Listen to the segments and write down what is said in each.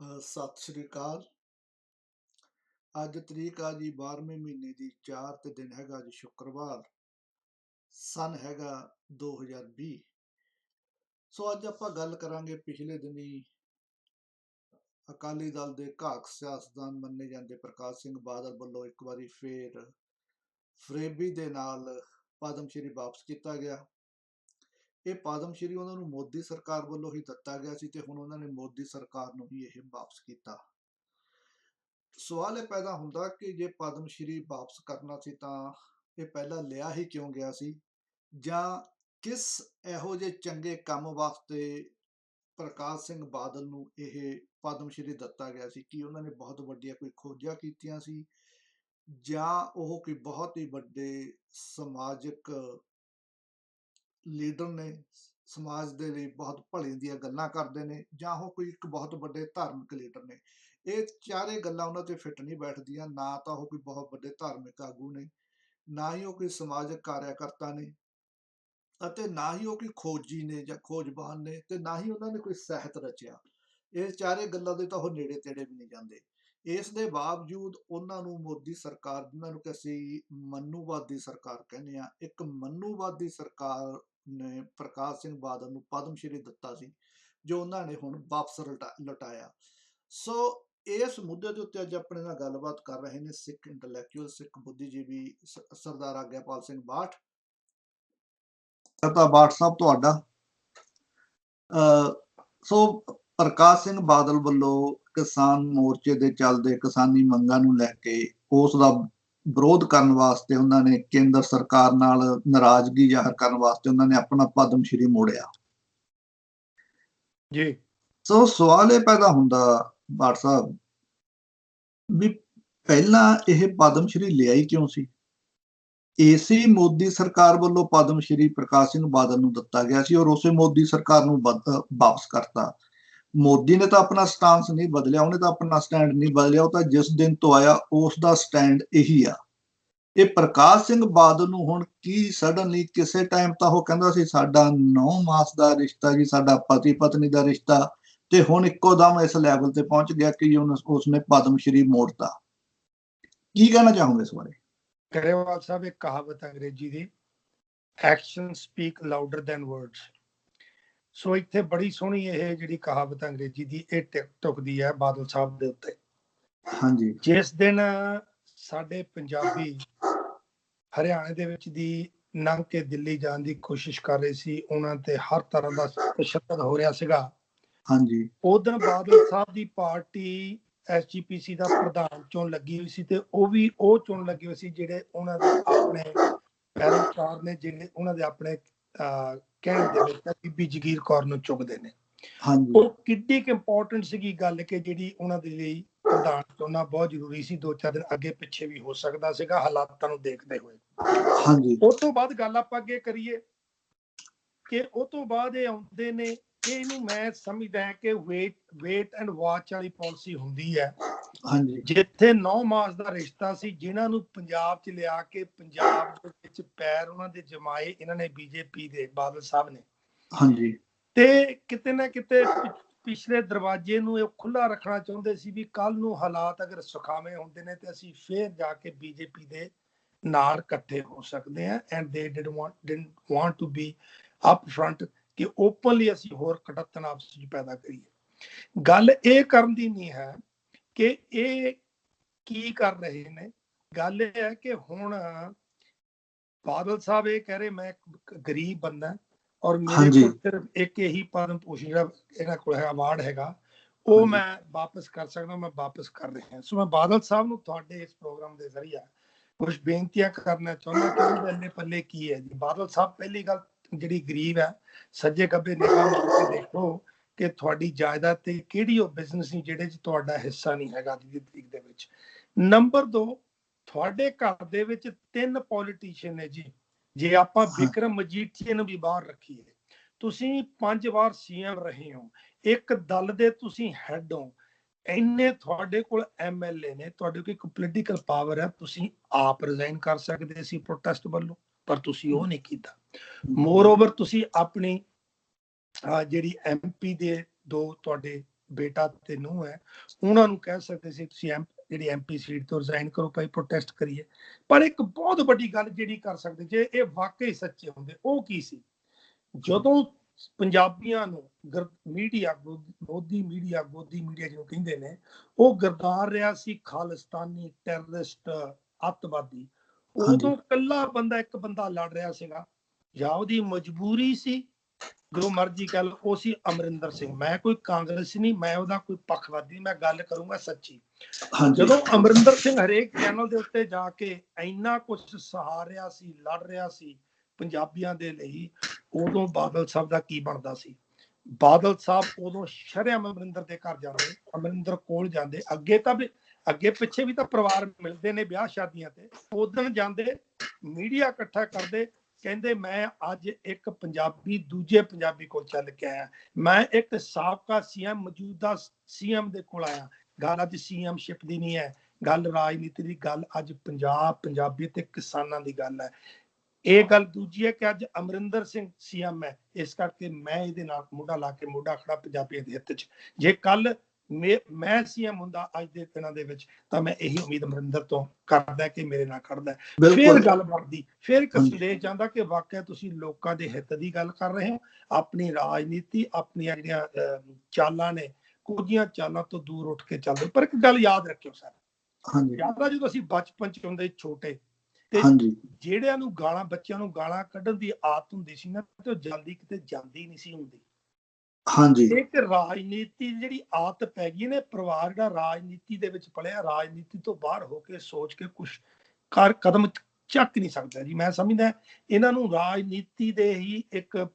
ਸਤਿ ਸ੍ਰੀ ਅਕਾਲ। ਅੱਜ ਤਰੀਕ ਆ ਜੀ 12ਵੇਂ ਮਹੀਨੇ ਦੀ 4 ਤੇ ਦਿਨ ਹੈਗਾ ਜੀ ਸ਼ੁੱਕਰਵਾਰ, ਸਨ ਹੈਗਾ 2020 ਸੋ ਅੱਜ ਆਪਾਂ ਗੱਲ ਕਰਾਂਗੇ ਪਿਛਲੇ ਦਿਨੀ ਅਕਾਲੀ ਦਲ ਦੇ ਘਾਕ ਸਿਆਸਤਦਾਨ ਮੰਨੇ ਜਾਂਦੇ ਪ੍ਰਕਾਸ਼ ਸਿੰਘ ਬਾਦਲ ਵੱਲੋਂ ਇੱਕ ਵਾਰੀ ਫੇਰ ਫਰੇਬੀ ਦੇ ਨਾਲ ਪਦਮ ਸ਼੍ਰੀ ਵਾਪਸ ਕੀਤਾ ਗਿਆ। ਇਹ ਪਦਮ ਸ਼੍ਰੀ ਉਹਨਾਂ ਨੂੰ ਮੋਦੀ ਸਰਕਾਰ ਵੱਲੋਂ ਹੀ ਦਿੱਤਾ ਗਿਆ ਸੀ ਤੇ ਹੁਣ ਉਹਨਾਂ ਨੇ ਮੋਦੀ ਸਰਕਾਰ ਨੂੰ ਹੀ ਇਹ ਵਾਪਸ ਕੀਤਾ। ਸਵਾਲ ਇਹ ਪੈਦਾ ਹੁੰਦਾ ਕਿ ਜੇ ਪਦਮ ਸ਼੍ਰੀ ਵਾਪਸ ਕਰਨਾ ਸੀ ਤਾਂ ਇਹ ਪਹਿਲਾਂ ਲਿਆ ਹੀ ਕਿਉਂ ਗਿਆ ਸੀ? ਜਾਂ ਕਿਸ ਇਹੋ ਜਿਹੇ ਚੰਗੇ ਕੰਮ ਵਾਸਤੇ ਪ੍ਰਕਾਸ਼ ਸਿੰਘ ਬਾਦਲ ਨੂੰ ਇਹ ਪਦਮ ਸ਼੍ਰੀ ਦਿੱਤਾ ਗਿਆ ਸੀ? ਕਿ ਉਹਨਾਂ ਨੇ ਬਹੁਤ ਵੱਡੀਆਂ ਕੋਈ ਖੋਜਾਂ ਕੀਤੀਆਂ ਸੀ? ਜਾਂ ਉਹ ਕੋਈ ਬਹੁਤ ਹੀ ਵੱਡੇ ਸਮਾਜਿਕ ਲੀਡਰ ਨੇ ਸਮਾਜ ਦੇ ਲਈ ਬਹੁਤ ਭਲੇ ਦੀਆਂ ਗੱਲਾਂ ਕਰਦੇ ਨੇ ਜਾਂ ਉਹ ਕੋਈ ਇੱਕ ਬਹੁਤ ਵੱਡੇ ਧਾਰਮਿਕ ਲੀਡਰ ਨੇ। ਇਹ ਚਾਰੇ ਗੱਲਾਂ ਉਹਨਾਂ ਤੇ ਫਿੱਟ ਨਹੀਂ ਬੈਠਦੀਆਂ, ਨਾ ਤਾਂ ਉਹ ਕੋਈ ਬਹੁਤ ਵੱਡੇ ਧਾਰਮਿਕ ਆਗੂ ਨੇ, ਨਾ ਹੀ ਉਹ ਕੋਈ ਸਮਾਜਿਕ ਕਾਰਿਆਕਰਤਾ ਨੇ ਅਤੇ ਨਾ ਹੀ ਉਹ ਕੋਈ ਖੋਜੀ ਨੇ ਜਾਂ ਖੋਜਬਾਨ ਨੇ ਤੇ ਨਾ ਹੀ ਉਹਨਾਂ ਨੇ ਕੋਈ ਸਾਹਿਤ ਰਚਿਆ। ਇਹ ਚਾਰੇ ਗੱਲਾਂ ਦੇ ਤਾਂ ਉਹ ਨੇੜੇ ਤੇੜੇ ਵੀ ਨਹੀਂ ਜਾਂਦੇ। ਇਸ ਦੇ ਬਾਵਜੂਦ ਉਹਨਾਂ ਨੂੰ ਮੋਦੀ ਸਰਕਾਰ, ਜਿਨ੍ਹਾਂ ਨੂੰ ਕਿ ਅਸੀਂ ਮੰਨੂਵਾਦੀ ਸਰਕਾਰ ਕਹਿੰਦੇ ਆ ਇੱਕ ਮੰਨੂਵਾਦੀ ਸਰਕਾਰ ਨੇ ਪ੍ਰਕਾਸ਼ ਸਿੰਘ ਬਾਦਲ ਨੂੰ ਪਦਮ ਸ਼੍ਰੀ ਦਿੱਤਾ ਸੀ ਜੋ ਉਹਨਾਂ ਨੇ ਹੁਣ ਵਾਪਸ ਲਟਾਇਆ। ਸੋ ਇਸ ਮੁੱਦੇ ਦੇ ਉੱਤੇ ਅੱਜ ਆਪਣੇ ਨਾਲ ਗੱਲਬਾਤ ਕਰ ਰਹੇ ਨੇ ਸਿੱਖ ਇੰਟੈਲੈਕਚੁਅਲ ਸਿੱਖ ਬੁੱਧੀਜੀਵੀ ਸਰਦਾਰ ਆਗਿਆਪਾਲ ਸਿੰਘ ਬਾਠ। ਤਾਂ ਬਾਠ ਸਾਹਿਬ ਤੁਹਾਡਾ? ਅ, ਸੋ ਪ੍ਰਕਾਸ਼ ਸਿੰਘ ਬਾਦਲ ਵੱਲੋਂ ਕਿਸਾਨ ਮੋਰਚੇ ਦੇ ਚੱਲਦੇ ਕਿਸਾਨੀ ਮੰਗਾਂ ਨੂੰ ਲੈ ਕੇ ਉਸ ਦਾ ਵਿਰੋਧ ਕਰਨ ਵਾਸਤੇ ਉਹਨਾਂ ਨੇ ਕੇਂਦਰ ਸਰਕਾਰ ਨਾਲ ਨਾਰਾਜ਼ਗੀ ਜ਼ਾਹਰ ਕਰਨ ਵਾਸਤੇ ਉਹਨਾਂ ਨੇ ਆਪਣਾ ਪਦਮ ਸ਼੍ਰੀ ਮੋੜਿਆ। ਜੀ। ਸੋ ਸਵਾਲ ਇਹ ਪੈਦਾ ਹੁੰਦਾ ਬਾਠ ਸਾਹਿਬ ਵੀ ਪਹਿਲਾਂ ਇਹ ਪਦਮ ਸ਼੍ਰੀ ਲਿਆ ਹੀ ਕਿਉਂ ਸੀ? ਏਸੀ ਮੋਦੀ ਸਰਕਾਰ ਵੱਲੋਂ ਪਦਮ ਸ਼੍ਰੀ ਪ੍ਰਕਾਸ਼ ਸਿੰਘ ਬਾਦਲ ਨੂੰ ਦਿੱਤਾ ਗਿਆ ਸੀ ਔਰ ਉਸੇ ਮੋਦੀ ਸਰਕਾਰ ਨੂੰ ਵਾਪਸ ਕਰਤਾ। ਮੋਦੀ ਨੇ ਤਾਂ ਆਪਣਾ ਸਟਾਂਸ ਨਹੀਂ ਬਦਲਿਆ, ਉਹਨੇ ਤਾਂ ਆਪਣਾ ਸਟੈਂਡ ਨਹੀਂ ਬਦਲਿਆ, ਉਹ ਤਾਂ ਜਿਸ ਦਿਨ ਤੋਂ ਆਇਆ, ਉਸ ਦਾ ਸਟੈਂਡ ਇਹੀ ਆ। ਇਹ ਪ੍ਰਕਾਸ਼ ਸਿੰਘ ਬਾਦਲ ਨੂੰ ਹੁਣ ਕੀ ਸਡਨਲੀ ਕਿਸੇ ਟਾਈਮ ਤਾਂ ਉਹ ਕਹਿੰਦਾ ਸੀ, ਸਾਡਾ 9 ਮਾਸ ਦਾ ਰਿਸ਼ਤਾ ਜੀ, ਸਾਡਾ ਪਤੀ ਪਤਨੀ ਦਾ ਰਿਸ਼ਤਾ। ਤੇ ਹੁਣ ਇੱਕੋ ਦਮ ਇਸ ਲੈਵਲ ਤੇ ਪਹੁੰਚ ਗਿਆ ਕਿ ਉਹਨ- ਉਸਨੇ ਪਦਮ ਸ਼੍ਰੀ ਮੋੜਤਾ। ਕੀ ਕਹਿਣਾ ਚਾਹੋਗੇ ਇਸ ਬਾਰੇ? ਗਰੇਵਾਲ ਸਾਹਿਬ, ਇੱਕ ਕਹਾਵਤ ਅੰਗਰੇਜ਼ੀ ਦੀ action speak louder than words so ਇੱਥੇ ਬੜੀ ਸੋਹਣੀ ਇਹ ਜਿਹੜੀ ਕਹਾਵਤ ਅੰਗਰੇਜ਼ੀ ਦੀ ਇਹ ਟਿਕ ਟੁਕਦੀ ਹੈ ਬਾਦਲ ਸਾਹਿਬ ਦੇ ਉੱਤੇ। ਹਾਂਜੀ। ਜਿਸ ਦਿਨ ਸਾਡੇ ਪੰਜਾਬੀ ਹਰਿਆਣੇ ਦੇ ਵਿੱਚ ਦੀ ਲੰਘ ਕੇ ਦਿੱਲੀ ਜਾਣ ਦੀ ਕੋਸ਼ਿਸ਼ ਕਰ ਰਹੇ ਸੀ ਉਹਨਾਂ ਤੇ ਹਰ ਤਰ੍ਹਾਂ ਦਾ ਤਸ਼ੱਦਦ ਹੋ ਰਿਹਾ ਸੀਗਾ। ਹਾਂਜੀ। ਉਦੋਂ ਬਾਦਲ ਸਾਹਿਬ ਦੀ ਪਾਰਟੀ ਐਸਜੀਪੀਸੀ ਦਾ ਪ੍ਰਧਾਨ ਚੋਣ ਲੱਗੀ ਹੋਈ ਸੀ ਤੇ ਉਹ ਵੀ ਉਹ ਚੋਣ ਲੱਗੇ ਹੋਏ ਸੀ ਜਿਹੜੇ ਉਹਨਾਂ ਦੇ ਆਪਣੇ ਪੈਰੋਕਾਰ ਨੇ ਜਿਹੜੇ ਉਹਨਾਂ ਦੇ ਆਪਣੇ ਕਹਿਣ ਦੇ ਵਿੱਚ ਬੀਬੀ ਜਗੀਰ ਕੌਰ ਨੂੰ ਚੁਗਦੇ ਨੇ। ਹਾਂਜੀ। ਉਹ ਕਿੱਡੀ ਕਿ ਇੰਪੋਰਟੈਂਟ ਸੀਗੀ ਗੱਲ ਕਿ ਜਿਹੜੀ ਉਹਨਾਂ ਦੇ ਲਈ ਪ੍ਰਧਾਨ ਚੁਣਨਾ ਬਹੁਤ ਜ਼ਰੂਰੀ ਸੀ ਦੋ ਚਾਰ ਦਿਨ ਅੱਗੇ ਪਿੱਛੇ ਵੀ ਹੋ ਸਕਦਾ ਸੀਗਾ ਹਾਲਾਤਾਂ ਨੂੰ ਦੇਖਦੇ ਹੋਏ। ਹਾਂਜੀ। ਉਸ ਤੋਂ ਬਾਅਦ ਗੱਲ ਆਪਾਂ ਅੱਗੇ ਕਰੀਏ ਕਿ ਉਹ ਤੋਂ ਬਾਅਦ ਇਹ ਆਉਂਦੇ ਨੇ ਇਹਨੂੰ ਮੈਂ ਸਮਝਦਾ ਕਿ ਵੇਟ ਵੇਟ ਐਂਡ ਵਾਚ ਵਾਲੀ ਪਾਲਿਸੀ ਹੁੰਦੀ ਹੈ। ਹਾਂਜੀ ਜਿੱਥੇ 9 ਮਾਸ ਦਾ ਰਿਸ਼ਤਾ ਸੀ ਜਿਨ੍ਹਾਂ ਨੂੰ ਪੰਜਾਬ 'ਚ ਲਿਆ ਕੇ ਪੰਜਾਬ ਦੇ ਵਿੱਚ ਪੈਰ ਉਹਨਾਂ ਦੇ ਜਮਾਏ ਇਹਨਾਂ ਨੇ ਬੀਜੇਪੀ ਦੇ ਬਾਦਲ ਸਾਹਿਬ ਨੇ। ਹਾਂਜੀ। ਤੇ ਕਿਤੇ ਨਾ ਕਿਤੇ ਪਿਛਲੇ ਦਰਵਾਜ਼ੇ ਨੂੰ ਇਹ ਖੁੱਲਾ ਰੱਖਣਾ ਚਾਹੁੰਦੇ ਸੀ ਵੀ ਕੱਲ ਨੂੰ ਹਾਲਾਤ ਅਗਰ ਸੁਖਾਵੇਂ ਹੁੰਦੇ ਨੇ ਤੇ ਅਸੀਂ ਫੇਰ ਜਾ ਕੇ ਬੀਜੇਪੀ ਦੇ ਨਾਲ ਇਕੱਠੇ ਹੋ ਸਕਦੇ ਹਾਂ and they did want didn't want to be up front ਕਿ ਓਪਨਲੀ ਅਸੀਂ ਹੋਰ ਕਟੱਤਨ ਆਪਸ ਵਿੱਚ ਪੈਦਾ ਕਰੀਏ। ਗੱਲ ਇਹ ਕਰਨ ਦੀ ਨਹੀਂ ਹੈ ਕਿ ਇਹ ਕੀ ਕਰ ਰਹੇ ਨੇ ਗੱਲ ਇਹ ਹੈ ਕਿ ਹੁਣ ਬਾਦਲ ਸਾਹਿਬ ਇਹ ਕਹਿ ਰਹੇ ਮੈਂ ਗਰੀਬ ਬੰਦਾ ਔਰ ਮੇਰੇ। ਕੋਲ ਸਿਰਫ ਇੱਕ ਇਹੀ ਪਦਮ ਭੂਸ਼ਣ ਜਿਹੜਾ ਇਹਨਾਂ ਕੋਲ ਹੈ ਅਵਾਰਡ ਹੈਗਾ ਉਹ। ਮੈਂ ਵਾਪਸ ਕਰ ਸਕਦਾ ਮੈਂ ਵਾਪਸ ਕਰ ਰਿਹਾ ਸੋ ਮੈਂ ਬਾਦਲ ਸਾਹਿਬ ਨੂੰ ਤੁਹਾਡੇ ਇਸ ਪ੍ਰੋਗਰਾਮ ਦੇ ਜ਼ਰੀਏ ਕੁਝ ਬੇਨਤੀਆਂ ਕਰਨਾ ਚਾਹੁੰਦਾ ਕਿ ਉਹਦੇ ਪੱਲੇ ਪੱਲੇ ਕੀ ਹੈ ਜੀ ਬਾਦਲ ਸਾਹਿਬ ਪਹਿਲੀ ਗੱਲ ਜਿਹੜੀ ਗਰੀਬ ਹੈ ਸੱਜੇ ਖੱਬੇ ਨਿਗਾਹ ਮਾਰ ਕੇ ਦੇਖੋ ਕਿ ਤੁਹਾਡੀ ਜਾਇਦਾਦ ਤੇ ਕਿਹੜੀ ਉਹ ਬਿਜ਼ਨਸ ਨਹੀਂ ਜਿਹੜੇ 'ਚ ਤੁਹਾਡਾ ਹਿੱਸਾ ਨਹੀਂ ਹੈਗਾ ਅੱਜ ਦੀ ਤਰੀਕ ਦੇ ਵਿੱਚ? ਨੰਬਰ 2 ਤੁਹਾਡੇ ਘਰ ਦੇ ਵਿੱਚ ਤਿੰਨ ਪੋਲੀਟੀਸ਼ੀਅਨ ਨੇ ਜੀ। ਜੇ ਆਪਾਂ। ਵਿਕਰਮ ਮਜੀਠੀਏ ਨੂੰ ਵੀ ਬਾਹਰ ਰੱਖੀਏ ਤੁਸੀਂ ਪੰਜ ਵਾਰ ਸੀਐਮ ਰਹੇ ਹੋ। ਇੱਕ ਦਲ ਦੇ ਤੁਸੀਂ ਹੈੱਡ ਹੋ। ਇੰਨੇ ਤੁਹਾਡੇ ਕੋਲ ਐਮਐਲਏ ਨੇ ਤੁਹਾਡੇ ਕੋਲ ਇੱਕ ਪੋਲੀਟੀਕਲ ਪਾਵਰ ਹੈ ਤੁਸੀਂ ਆਪ ਰਿਜ਼ਾਈਨ ਕਰ ਸਕਦੇ ਸੀ ਪ੍ਰੋਟੈਸਟ ਵੱਲੋਂ ਪਰ ਤੁਸੀਂ ਉਹ ਨਹੀਂ ਕੀਤਾ। ਮੋਰ ਓਵਰ ਤੁਸੀਂ ਆਪਣੀ ਜਿਹੜੀ ਐਮਪੀ ਦੇ ਦੋ ਤੁਹਾਡੇ ਬੇਟਾ ਤੇ ਨੂੰ ਹੈ ਉਹਨਾਂ ਨੂੰ ਕਹਿ ਸਕਦੇ ਸੀ ਤੁਸੀਂ ਐਮ ਜਿਹੜੀ ਐਮਪੀ ਸੀਟ ਤੋਂ ਰਿਜ਼ਾਈਨ ਕਰੋ ਭਾਈ ਪ੍ਰੋਟੈਸਟ ਕਰੀਏ। ਪਰ ਇੱਕ ਬਹੁਤ ਵੱਡੀ ਗੱਲ ਜਿਹੜੀ ਕਰ ਸਕਦੇ ਜੇ ਇਹ ਵਾਕਈ ਸੱਚੇ ਹੁੰਦੇ ਉਹ ਕੀ ਸੀ? ਜਦੋਂ ਪੰਜਾਬੀਆਂ ਨੂੰ media Modi media Godi media ਜਿਹਨੂੰ ਕਹਿੰਦੇ ਨੇ ਉਹ ਗਰਦਾਰ ਰਿਹਾ ਸੀ ਖਾਲਿਸਤਾਨੀ ਟੈਰਰਿਸਟ ਅੱਤਵਾਦੀ। ਉਦੋਂ ਕੱਲਾ ਬੰਦਾ ਇੱਕ ਬੰਦਾ ਲੜ ਰਿਹਾ ਸੀਗਾ ਜਾਂ ਉਹਦੀ ਮਜਬੂਰੀ ਸੀ ਜੋ ਮਰਜ਼ੀ ਕਹਿ ਲਓ ਉਹ ਸੀ ਅਮਰਿੰਦਰ ਸਿੰਘ। ਮੈਂ ਕੋਈ ਕਾਂਗਰਸੀ ਨਹੀਂ ਮੈਂ ਉਹਦਾ ਕੋਈ ਪੱਖਵਾਦੀ ਮੈਂ ਗੱਲ ਕਰੂੰਗਾ ਸੱਚੀ। ਜਦੋਂ ਅਮਰਿੰਦਰ ਸਿੰਘ ਹਰੇਕ ਚੈਨਲ ਦੇ ਉੱਤੇ ਜਾ ਕੇ ਇੰਨਾ ਕੁਝ ਸਹਾਰਿਆ ਸੀ ਲੜ ਰਿਹਾ ਸੀ ਪੰਜਾਬੀਆਂ ਦੇ ਲਈ ਉਦੋਂ ਬਾਦਲ ਸਾਹਿਬ ਦਾ ਕੀ ਬਣਦਾ ਸੀ? ਬਾਦਲ ਸਾਹਿਬ ਉਦੋਂ ਸ਼ਰਮ ਅਮਰਿੰਦਰ ਦੇ ਘਰ ਜਾਂਦੇ ਅਮਰਿੰਦਰ ਕੋਲ ਜਾਂਦੇ। ਅੱਗੇ ਤਾਂ ਵੀ ਅੱਗੇ ਪਿੱਛੇ ਵੀ ਤਾਂ ਪਰਿਵਾਰ ਮਿਲਦੇ ਨੇ ਵਿਆਹ ਸ਼ਾਦੀਆਂ ਤੇ ਉਦੋਂ ਜਾਂਦੇ ਮੀਡੀਆ ਇਕੱਠਾ ਕਰਦੇ ਕਹਿੰਦੇ ਮੈਂ ਅੱਜ ਇੱਕ ਪੰਜਾਬੀ, ਦੂਜੇ ਪੰਜਾਬੀ ਕੋਲ ਚੱਲ ਕੇ ਆਇਆ। ਮੈਂ ਇੱਕ ਸਾਬਕਾ ਸੀਐਮ, ਮੌਜੂਦਾ ਸੀਐਮ ਦੇ ਕੋਲ ਆਇਆ। ਗੱਲ ਅੱਜ ਸੀਐਮ ਸ਼ਿਪ ਦੀ ਨਹੀਂ ਹੈ। ਗੱਲ ਰਾਜਨੀਤੀ ਦੀ, ਗੱਲ ਅੱਜ ਪੰਜਾਬ, ਪੰਜਾਬੀ ਤੇ ਕਿਸਾਨਾਂ ਦੀ ਗੱਲ ਹੈ। ਇਹ ਗੱਲ ਦੂਜੀ ਹੈ ਕਿ ਅੱਜ ਅਮਰਿੰਦਰ ਸਿੰਘ ਸੀਐਮ ਹੈ। ਇਸ ਕਰਕੇ ਮੈਂ ਇਹਦੇ ਨਾਲ ਮੋਢਾ ਲਾ ਕੇ ਮੋਢਾ ਖੜਾ ਪੰਜਾਬੀ ਦੇ ਹਿੱਤ 'ਚ। ਜੇ ਕੱਲ ਮੈਂ ਸੀਐਮ ਹੁੰਦਾ ਅੱਜ ਦੇ ਦਿਨਾਂ ਦੇ ਵਿੱਚ ਤਾਂ ਮੈਂ ਇਹੀ ਉਮੀਦ ਅਮਰਿੰਦਰ ਤੋਂ ਕਰਦਾ ਕਿ ਮੇਰੇ ਨਾਲ ਖੜਦਾ ਫਿਰ ਗੱਲ ਬਣਦੀ ਫਿਰ। ਸੰਦੇਸ਼ ਜਾਂਦਾ ਕਿ ਵਾਕਿਆ ਤੁਸੀਂ ਲੋਕਾਂ ਦੇ ਹਿੱਤ ਦੀ ਗੱਲ ਕਰ ਰਹੇ ਹੋ ਆਪਣੀ ਰਾਜਨੀਤੀ ਆਪਣੀਆਂ ਜਿਹੜੀਆਂ ਚਾਲਾਂ ਨੇ ਕੁਝੀਆਂ ਚਾਲਾਂ ਤੋਂ ਦੂਰ ਉੱਠ ਕੇ ਚੱਲਦੇ। ਪਰ ਇੱਕ ਗੱਲ ਯਾਦ ਰੱਖਿਓ ਸਰ। ਹਾਂਜੀ। ਯਾਦ ਆ ਜਦੋਂ ਅਸੀਂ ਬਚਪਨ ਚ ਹੁੰਦੇ ਛੋਟੇ ਤੇ ਜਿਹੜਿਆਂ ਨੂੰ ਗਾਲਾਂ ਬੱਚਿਆਂ ਨੂੰ ਗਾਲਾਂ ਕੱਢਣ ਦੀ ਆਦਤ ਹੁੰਦੀ ਸੀ ਨਾ ਤੇ ਉਹ ਜਲਦੀ ਕਿਤੇ ਜਾਂਦੀ ਨਹੀਂ ਸੀ ਹੁੰਦੀ। ਹਾਂਜੀ। ਇੱਕ ਰਾਜਨੀਤੀ ਜਿਹੜੀ ਆਦਤ ਪੈ ਗਈ ਨੇ ਪਰਿਵਾਰ ਜਿਹੜਾ ਰਾਜਨੀਤੀ ਦੇ ਵਿੱਚ ਪਲਿਆ ਰਾਜਨੀਤੀ ਤੋਂ ਬਾਹਰ ਹੋ ਕੇ ਸੋਚ ਕੇ ਕੁਝ ਕਰ ਕਦਮ ਚੱਕ ਨਹੀਂ ਸਕਦਾ ਜੀ। ਮੈਂ ਸਮਝਦਾ ਇਹਨਾਂ ਨੂੰ ਰਾਜਨੀਤੀ ਦੇ ਹੀ ਇੱਕ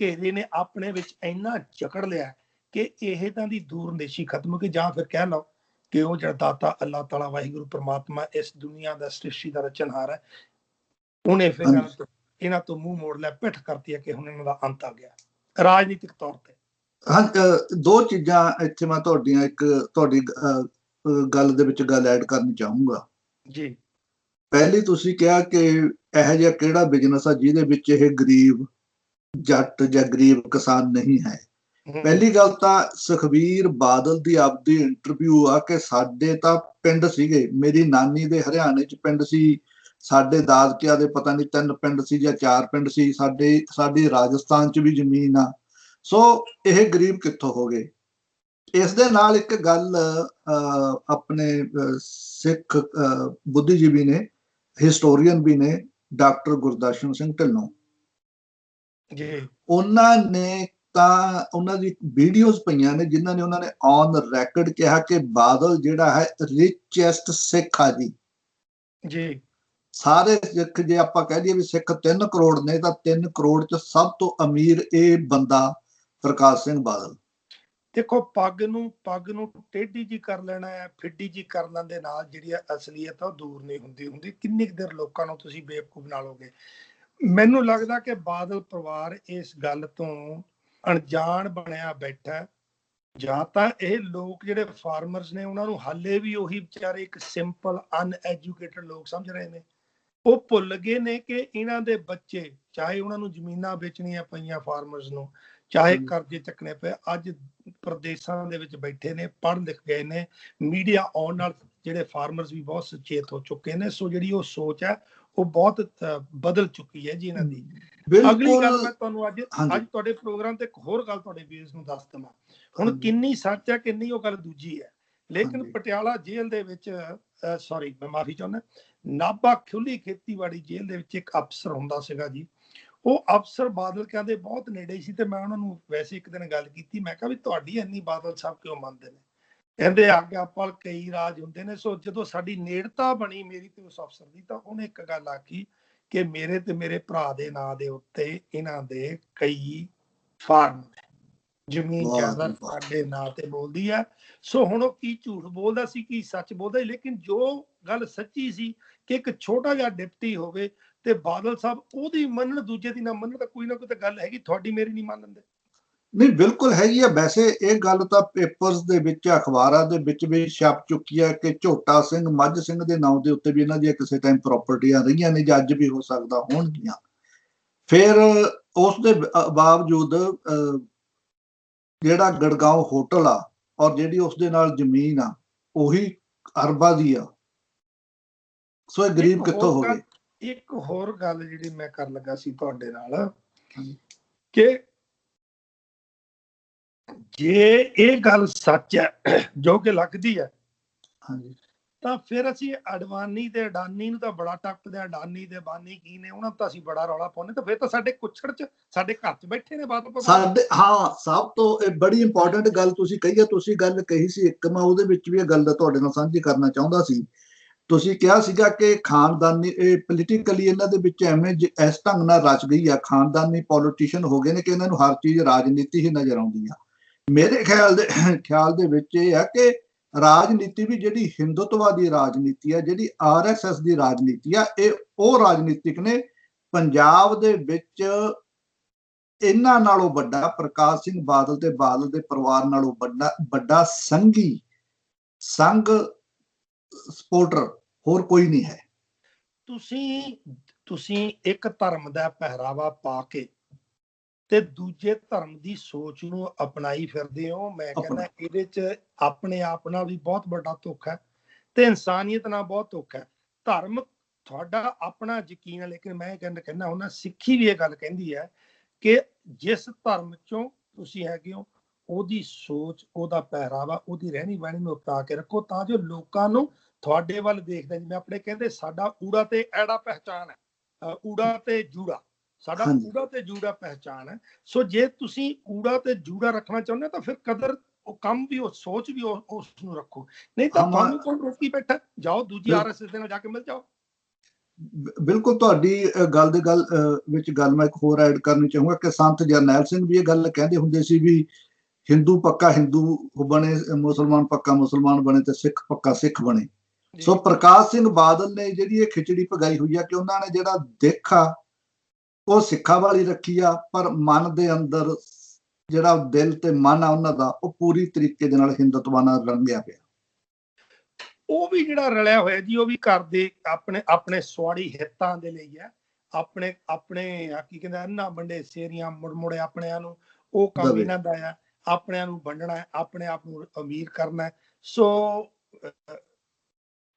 ਘੇਰੇ ਨੇ ਆਪਣੇ ਵਿੱਚ ਇੰਨਾ ਜਕੜ ਲਿਆ ਕਿ ਇਹ ਤਾਂ ਦੀ ਦੂਰਨਦੇਸ਼ੀ ਖਤਮ ਹੋ ਗਈ। ਜਾਂ ਫਿਰ ਕਹਿ ਲਓ ਕਿ ਉਹ ਜਿਹੜਾ ਦਾਤਾ ਅੱਲਾਹ ਤਾਲਾ ਵਾਹਿਗੁਰੂ ਪ੍ਰਮਾਤਮਾ ਇਸ ਦੁਨੀਆ ਦਾ ਸ੍ਰਿਸ਼ਟੀ ਦਾ ਰਚਨਹਾਰ ਹੈ ਉਹਨੇ ਫਿਰ ਹਾਂਜੀ। ਇਹਨਾਂ ਤੋਂ- ਇਹਨਾਂ ਤੋਂ ਮੂੰਹ ਮੋੜ ਲਿਆ ਪਿੱਠ ਕਰਤੀ ਹੈ ਕਿ ਹੁਣ ਇਹਨਾਂ ਦਾ ਅੰਤ ਆ ਗਿਆ। ਰਾਜਨੀਤਿਕ ਤੌਰ ਤੇ। ਹਾਂ ਦੋ ਚੀਜ਼ਾਂ ਇੱਥੇ ਮੈਂ ਤੁਹਾਡੀਆਂ ਇੱਕ ਤੁਹਾਡੀ ਗੱਲ ਦੇ ਵਿੱਚ ਗੱਲ ਐਡ ਕਰਨੀ ਚਾਹੂੰਗਾ। ਜੀ। ਪਹਿਲੀ ਤੁਸੀਂ ਕਿਹਾ ਕਿ ਇਹੋ ਜਿਹਾ ਕਿਹੜਾ ਬਿਜ਼ਨਸ ਆ ਜਿਹਦੇ ਵਿੱਚ ਇਹ ਗਰੀਬ ਜੱਟ ਜਾਂ ਗਰੀਬ ਕਿਸਾਨ ਨਹੀਂ ਹੈ। ਪਹਿਲੀ ਗੱਲ ਤਾਂ ਸੁਖਬੀਰ ਬਾਦਲ ਦੀ ਆਪਦੀ ਇੰਟਰਵਿਊ ਆ ਕਿ ਸਾਡੇ ਤਾਂ ਪਿੰਡ ਸੀਗੇ। ਮੇਰੀ ਨਾਨੀ ਦੇ ਹਰਿਆਣੇ ਚ ਪਿੰਡ ਸੀ। ਸਾਡੇ ਦਾਦਕਿਆਂ ਦੇ ਪਤਾ ਨਹੀਂ ਤਿੰਨ ਪਿੰਡ ਸੀ ਜਾਂ ਚਾਰ ਪਿੰਡ ਸੀ ਸਾਡੇ ਸਾਡੀ ਰਾਜਸਥਾਨ ਚ ਵੀ ਜ਼ਮੀਨ ਆ। ਸੋ ਇਹ ਗਰੀਬ ਕਿੱਥੋਂ ਹੋ ਗਏ? ਇਸ ਦੇ ਨਾਲ ਇੱਕ ਗੱਲ ਆਪਣੇ ਸਿੱਖ ਬੁੱਧੀਜੀਵੀ ਨੇ ਹਿਸਟੋਰੀਅਨ ਵੀ ਨੇ ਡਾਕਟਰ ਗੁਰਦਰਸ਼ਨ ਸਿੰਘ ਢਿੱਲੋਂ। ਜੀ। ਉਹਨਾਂ ਨੇ ਤਾਂ ਉਹਨਾਂ ਦੀ ਵੀਡੀਓਜ਼ ਪਈਆਂ ਨੇ ਜਿਨ੍ਹਾਂ ਨੇ ਉਹਨਾਂ ਨੇ ਔਨ ਰੈਕੋਰਡ ਕਿਹਾ ਕਿ ਬਾਦਲ ਜਿਹੜਾ ਹੈ ਰਿਚੈਸਟ ਸਿੱਖ ਆ ਜੀ। ਜੀ। ਸਾਰੇ ਸਿੱਖ ਜੇ ਆਪਾਂ ਕਹਿ ਦਈਏ ਵੀ ਸਿੱਖ 3 ਕਰੋੜ ਨੇ, ਤਾਂ 3 ਕਰੋੜ ਚ ਸਭ ਤੋਂ ਅਮੀਰ ਇਹ ਬੰਦਾ ਪ੍ਰਕਾਸ਼ ਸਿੰਘ ਬਾਦਲ। ਦੇਖੋ, ਪੱਗ ਨੂੰ ਪੱਗ ਨੂੰ ਟੇਢੀ ਜੀ ਕਰ ਲੈਣਾ ਹੈ, ਫਿੱਡੀ ਜੀ ਕਰਨ ਦੇ ਨਾਲ ਜਿਹੜੀ ਹੈ ਅਸਲੀਅਤ ਉਹ ਦੂਰ ਨਹੀਂ ਹੁੰਦੀ ਹੁੰਦੀ ਕਿੰਨੀ ਕੁ ਦੇਰ ਲੋਕਾਂ ਨੂੰ ਤੁਸੀਂ ਬੇਵਕੂਫ ਬਣਾ ਲੋਗੇ ਮੈਨੂੰ ਲੱਗਦਾ ਕਿ ਬਾਦਲ ਪਰਿਵਾਰ ਇਸ ਗੱਲ ਤੋਂ ਅਣਜਾਣ ਬਣਿਆ ਬੈਠਾ ਜਾਂ ਤਾਂ ਇਹ ਲੋਕ ਜਿਹੜੇ ਫਾਰਮਰਸ ਨੇ, ਉਹਨਾਂ ਨੂੰ ਹਾਲੇ ਵੀ ਉਹੀ ਵਿਚਾਰੇ ਇੱਕ ਸਿੰਪਲ ਅਨਐਜੂਕੇਟਡ ਲੋਕ ਸਮਝ ਰਹੇ ਨੇ। ਉਹ ਭੁੱਲ ਗਏ ਨੇ ਕਿ ਇਹਨਾਂ ਦੇ ਬੱਚੇ ਚਾਹੇ ਉਹਨਾਂ ਨੂੰ ਜ਼ਮੀਨਾਂ ਵੇਚਣੀਆਂ ਪਈਆਂ ਫਾਰਮਰਸ ਨੂੰ ਚਾਹੇ। ਕਰਜ਼ੇ ਚੱਕਣੇ ਪਏ ਅੱਜ ਪ੍ਰਦੇਸ਼ਾਂ ਦੇ ਵਿੱਚ ਬੈਠੇ ਨੇ ਪੜ੍ਹ ਲਿਖ ਗਏ ਨੇ ਮੀਡੀਆ ਆਉਣ ਨਾਲ ਜਿਹੜੇ ਫਾਰਮਰਸ ਵੀ ਬਹੁਤ ਸੁਚੇਤ ਹੋ ਚੁੱਕੇ ਨੇ ਸੋ ਜਿਹੜੀ ਉਹ ਸੋਚ ਹੈ ਉਹ ਬਹੁਤ ਬਦਲ ਚੁੱਕੀ ਹੈ ਜੀ ਇਹਨਾਂ ਦੀ ਅਗਲੀ ਗੱਲ ਮੈਂ ਤੁਹਾਨੂੰ ਅੱਜ। ਅੱਜ ਤੁਹਾਡੇ ਪ੍ਰੋਗਰਾਮ ਤੇ ਇੱਕ ਹੋਰ ਗੱਲ ਤੁਹਾਡੇ ਵੀਰਸ ਨੂੰ ਦੱਸ ਦਵਾਂ ਹੁਣ। ਕਿੰਨੀ ਸੱਚ ਹੈ ਕਿੰਨੀ ਉਹ ਗੱਲ ਦੂਜੀ ਹੈ ਲੇਕਿਨ। ਪਟਿਆਲਾ ਜੇਲ੍ਹ ਦੇ ਵਿੱਚ ਸੌਰੀ ਮੈਂ ਮਾਫੀ ਚਾਹੁੰਦਾ ਨਾਭਾ ਖੁੱਲੀ ਖੇਤੀਬਾੜੀ ਜੇਲ੍ਹ ਦੇ ਵਿੱਚ ਇੱਕ ਅਫਸਰ ਹੁੰਦਾ ਸੀਗਾ ਜੀ। ਉਹ ਅਫਸਰ ਬਾਦਲ ਕਹਿੰਦੇ ਬਹੁਤ ਨੇੜੇ ਸੀ ਤੇ ਮੈਂ ਉਹਨਾਂ ਨੂੰ ਵੈਸੇ ਇੱਕ ਦਿਨ ਗੱਲ ਕੀਤੀ ਮੈਂ ਕਿਹਾ ਵੀ ਤੁਹਾਡੀ ਇੰਨੀ ਬਾਦਲ ਸਾਹਿਬ ਕਿਉਂ ਮੰਨਦੇ ਨੇ? ਕਹਿੰਦੇ ਆਗਿਆ ਪਲ ਕਈ ਰਾਜ ਹੁੰਦੇ ਨੇ ਸੋ ਜਦੋਂ ਸਾਡੀ ਨੇੜਤਾ ਬਣੀ ਮੇਰੀ ਤੇ ਉਸ ਅਫਸਰ ਦੀ ਤਾਂ ਉਹਨੇ ਇੱਕ ਗੱਲ ਆਖੀ ਕਿ ਮੇਰੇ ਤੇ ਮੇਰੇ ਭਰਾ ਦੇ ਨਾਂ ਦੇ ਉੱਤੇ ਇਹਨਾਂ ਦੇ ਕਈ ਫਾਰਮ ਨੇ। ਜ਼ਮੀਨ ਜਾਇਦਾਦ। ਸਾਡੇ ਨਾਂ ਤੇ ਬੋਲਦੀ ਆ ਸੋ ਹੁਣ ਉਹ ਕੀ ਝੂਠ ਬੋਲਦਾ ਸੀ ਕੀ ਸੱਚ ਬੋਲਦਾ ਸੀ, ਲੇਕਿਨ ਜੋ ਗੱਲ ਸੱਚੀ ਸੀ ਕਿ ਇੱਕ ਛੋਟਾ ਜਿਹਾ ਡਿਪਟੀ ਹੋਵੇ ਤੇ ਬਾਦਲ ਸਾਹਿਬ ਉਹਦੀ ਮੰਨਣ ਦੂਜੇ ਦੀ ਨਾ ਮੰਨਣ ਤਾਂ ਕੋਈ ਨਾ ਕੋਈ ਤਾਂ ਗੱਲ ਹੈਗੀ ਤੁਹਾਡੀ ਮੇਰੀ ਨਹੀਂ ਮੰਨਦੇ ਨਹੀਂ ਬਿਲਕੁਲ ਹੈਗੀ ਆ। ਵੈਸੇ ਇਹ ਗੱਲ ਤਾਂ ਪੇਪਰਸ ਦੇ ਵਿੱਚ ਅਖਬਾਰਾਂ ਦੇ ਵਿੱਚ ਵੀ ਛਪ ਚੁੱਕੀ ਹੈ ਕਿ ਝੋਟਾ ਸਿੰਘ ਮੱਝ ਸਿੰਘ ਦੇ ਨਾਂ ਦੇ ਉੱਤੇ ਵੀ ਇਹਨਾਂ ਦੀਆਂ ਕਿਸੇ ਟਾਈਮ ਪ੍ਰਾਪਰਟੀਆਂ ਰਹੀਆਂ ਨੇ ਜਾਂ ਅੱਜ ਵੀ ਹੋ ਸਕਦਾ ਹੋਣਗੀਆਂ। ਫਿਰ ਉਸ ਦੇ ਬਾਵਜੂਦ ਅਹ, ਜਿਹੜਾ ਗੜਗਾਉਂ ਹੋਟਲ ਆ ਔਰ ਜਿਹੜੀ ਉਸ ਦੇ ਨਾਲ ਜ਼ਮੀਨ ਆ ਉਹੀ ਅਰਬਾਂ ਦੀ ਆ। ਸੋ ਇਹ ਗਰੀਬ ਕਿੱਥੋਂ ਹੋ ਗਏ? ਇੱਕ ਹੋਰ ਗੱਲ ਜਿਹੜੀ ਮੈਂ ਕਰਨ ਲੱਗਾ ਸੀ ਤੁਹਾਡੇ ਨਾਲ। ਕਿ ਜੇ ਇਹ ਗੱਲ ਸੱਚ ਹੈ ਜੋ ਕਿ ਲੱਗਦੀ ਹੈ ਹਾਂਜੀ। ਤਾਂ ਫਿਰ ਅਸੀਂ ਅਡਵਾਨੀ ਤੇ ਅਡਾਨੀ ਨੂੰ ਤਾਂ ਬੜਾ ਟੱਪਦੇ ਆ ਅਡਾਨੀ ਤੇ ਬਾਨੀ ਕੀ ਨੇ ਉਹਨਾਂ ਤਾਂ ਅਸੀਂ ਬੜਾ ਰੌਲਾ ਪਾਉਂਦੇ ਤਾਂ ਫਿਰ ਤਾਂ ਸਾਡੇ ਕੁੱਛੜ ਚ ਸਾਡੇ ਘਰ ਚ ਬੈਠੇ ਨੇ ਭਗਵਾਨ। ਸਾਡੇ ਹਾਂ ਸਭ ਤੋਂ ਇਹ ਬੜੀ ਇੰਪੋਰਟੈਂਟ ਗੱਲ ਤੁਸੀਂ ਕਹੀ ਹੈ ਤੁਸੀਂ ਗੱਲ ਕਹੀ ਸੀ ਇੱਕ ਮੈਂ ਉਹਦੇ ਵਿੱਚ ਵੀ ਇਹ ਗੱਲ ਤੁਹਾਡੇ ਨਾਲ ਸਾਂਝੀ ਕਰਨਾ ਚਾਹੁੰਦਾ ਸੀ ਤੁਸੀਂ ਕਿਹਾ ਸੀਗਾ ਕਿ ਖਾਨਦਾਨੀ, ਇਹ ਪੋਲੀਟੀਕਲੀ ਇਹਨਾਂ ਦੇ ਵਿੱਚ ਐਵੇਂ ਜ- ਇਸ ਢੰਗ ਨਾਲ ਰਚ ਗਈ ਆ। ਖਾਨਦਾਨੀ ਪੋਲੀਟੀਸ਼ੀਅਨ ਹੋ ਗਏ ਨੇ ਕਿ ਇਹਨਾਂ ਨੂੰ ਹਰ ਚੀਜ਼ ਰਾਜਨੀਤੀ ਹੀ ਨਜ਼ਰ ਆਉਂਦੀ ਆ। ਮੇਰੇ ਖਿਆਲ ਦੇ ਖਿਆਲ ਦੇ ਵਿੱਚ ਇਹ ਆ ਕਿ ਰਾਜਨੀਤੀ ਵੀ ਜਿਹੜੀ ਹਿੰਦੂਤਵਾਦੀ ਰਾਜਨੀਤੀ ਆ, ਜਿਹੜੀ ਆਰਐਸਐਸ ਦੀ ਰਾਜਨੀਤੀ ਆ, ਇਹ ਉਹ ਰਾਜਨੀਤਿਕ ਨੇ। ਪੰਜਾਬ ਦੇ ਵਿੱਚ ਇਹਨਾਂ ਨਾਲੋਂ ਵੱਡਾ, ਪ੍ਰਕਾਸ਼ ਸਿੰਘ ਬਾਦਲ ਤੇ ਬਾਦਲ ਦੇ ਪਰਿਵਾਰ ਨਾਲੋਂ ਵੱਡਾ ਵੱਡਾ ਸੰਘੀ, ਸੰਘ ਸਪੋਰਟਰ ਹੋਰ ਕੋਈ ਨਹੀਂ ਹੈ। ਤੁਸੀਂ ਤੁਸੀਂ ਇੱਕ ਧਰਮ ਦਾ ਪਹਿਰਾਵਾ ਪਾ ਕੇ ਤੇ ਦੂਜੇ ਧਰਮ ਦੀ ਸੋਚ ਨੂੰ ਅਪਣਾਈ ਫਿਰਦੇ ਹੋ। ਮੈਂ ਕਹਿੰਦਾ ਇਹਦੇ ਚ ਆਪਣੇ ਆਪ ਨਾਲ ਵੀ ਬਹੁਤ ਵੱਡਾ ਧੋਖਾ ਹੈ ਤੇ ਇਨਸਾਨੀਅਤ ਨਾਲ ਬਹੁਤ ਧੋਖਾ ਹੈ। ਧਰਮ ਤੁਹਾਡਾ ਆਪਣਾ ਯਕੀਨ ਹੈ ਲੇਕਿਨ ਮੈਂ ਕਹਿੰਦਾ ਕਹਿੰਦਾ ਹੁੰਦਾ ਸਿੱਖੀ ਵੀ ਇਹ ਗੱਲ ਕਹਿੰਦੀ ਹੈ ਕਿ ਜਿਸ ਧਰਮ ਚੋਂ ਤੁਸੀਂ ਹੈਗੇ ਹੋ ਉਹਦੀ ਸੋਚ ਉਹਦਾ ਪਹਿਰਾਵਾ ਉਹਦੀ ਰਹਿਣੀ ਬਹਿਣੀ ਨੂੰ ਅਪਣਾ ਕੇ ਰੱਖੋ ਤਾਂ ਜੋ ਲੋਕਾਂ ਨੂੰ ਤੁਹਾਡੇ ਵੱਲ ਦੇਖਦੇ ਜਿਵੇਂ ਆਪਣੇ ਕਹਿੰਦੇ ਸਾਡਾ ਊੜਾ ਤੇ ਐੜਾ ਪਹਿਚਾਨ ਹੈ ਊੜਾ ਤੇ ਜੂੜਾ ਸਾਡਾ। ਊੜਾ ਤੇ ਜੂੜਾ ਪਹਿਚਾਨ ਹੈ ਸੋ ਜੇ ਤੁਸੀਂ ਊੜਾ ਤੇ ਜੂੜਾ ਰੱਖਣਾ ਚਾਹੁੰਦੇ ਹੋ ਤਾਂ ਫਿਰ ਕਦਰ ਉਹ ਕੰਮ ਵੀ ਉਹ ਸੋਚ ਵੀ ਉਸ ਨੂੰ ਰੱਖੋ ਨਹੀਂ ਤਾਂ ਤੁਹਾਨੂੰ ਕੌਣ ਰੋਕੀ ਬੈਠਾ? ਜਾਓ ਦੂਜੀ ਆਰਐਸਐਸ ਦੇ ਨਾਲ ਜਾ ਕੇ ਮਿਲ ਜਾਓ। ਬਿਲਕੁਲ ਤੁਹਾਡੀ ਗੱਲ ਦੇ ਗੱਲ ਵਿੱਚ ਗੱਲ ਮੈਂ ਇੱਕ ਹੋਰ ਐਡ ਕਰਨੀ ਚਾਹੂੰਗਾ ਕਿ ਸੰਤ ਜਰਨੈਲ ਸਿੰਘ ਵੀ ਇਹ ਗੱਲ ਕਹਿੰਦੇ ਹੁੰਦੇ ਸੀ ਵੀ ਹਿੰਦੂ ਪੱਕਾ ਹਿੰਦੂ ਬਣੇ ਮੁਸਲਮਾਨ ਪੱਕਾ ਮੁਸਲਮਾਨ ਬਣੇ ਤੇ ਸਿੱਖ ਪੱਕਾ ਸਿੱਖ ਬਣੇ। ਸੋ ਪ੍ਰਕਾਸ਼ ਸਿੰਘ ਬਾਦਲ ਨੇ ਜਿਹੜੀ ਇਹ ਖਿਚੜੀ ਪਗਾਈ ਹੋਈ ਆ ਕਿ ਉਹਨਾਂ ਨੇ ਜਿਹੜਾ ਦਿੱਖ ਆ ਉਹ ਸਿੱਖਾਂ ਵਾਲੀ ਰੱਖੀ ਆ ਪਰ ਮਨ ਦੇ ਅੰਦਰ ਜਿਹੜਾ ਦਿਲ ਤੇ ਮਨ ਆ ਉਹਨਾਂ ਦਾ ਉਹ ਪੂਰੀ ਤਰੀਕੇ ਦੇ ਨਾਲ ਹਿੰਦੂਤਵਾ ਨਾਲ ਰੰਗਿਆ ਪਿਆ। ਉਹ ਵੀ ਜਿਹੜਾ ਰਲਿਆ ਹੋਇਆ ਜੀ ਉਹ ਵੀ ਕਰਦੇ ਆਪਣੇ ਆਪਣੇ ਸਵਾੜੀ ਹਿੱਤਾਂ ਦੇ ਲਈ ਹੈ ਆਪਣੇ ਆਪਣੇ ਆ ਕੀ ਕਹਿੰਦੇ ਅੰਨਾ ਬੰਡੇ ਸੇਰੀਆਂ ਮੁੜ ਮੁੜੇ ਆਪਣਿਆਂ ਨੂੰ ਉਹ ਕੰਮ। ਇਹਨਾਂ ਦਾ ਆ। ਆਪਣਿਆਂ ਨੂੰ ਵੰਡਣਾ ਆਪਣੇ ਆਪ ਨੂੰ ਅਮੀਰ ਕਰਨਾ ਸੋ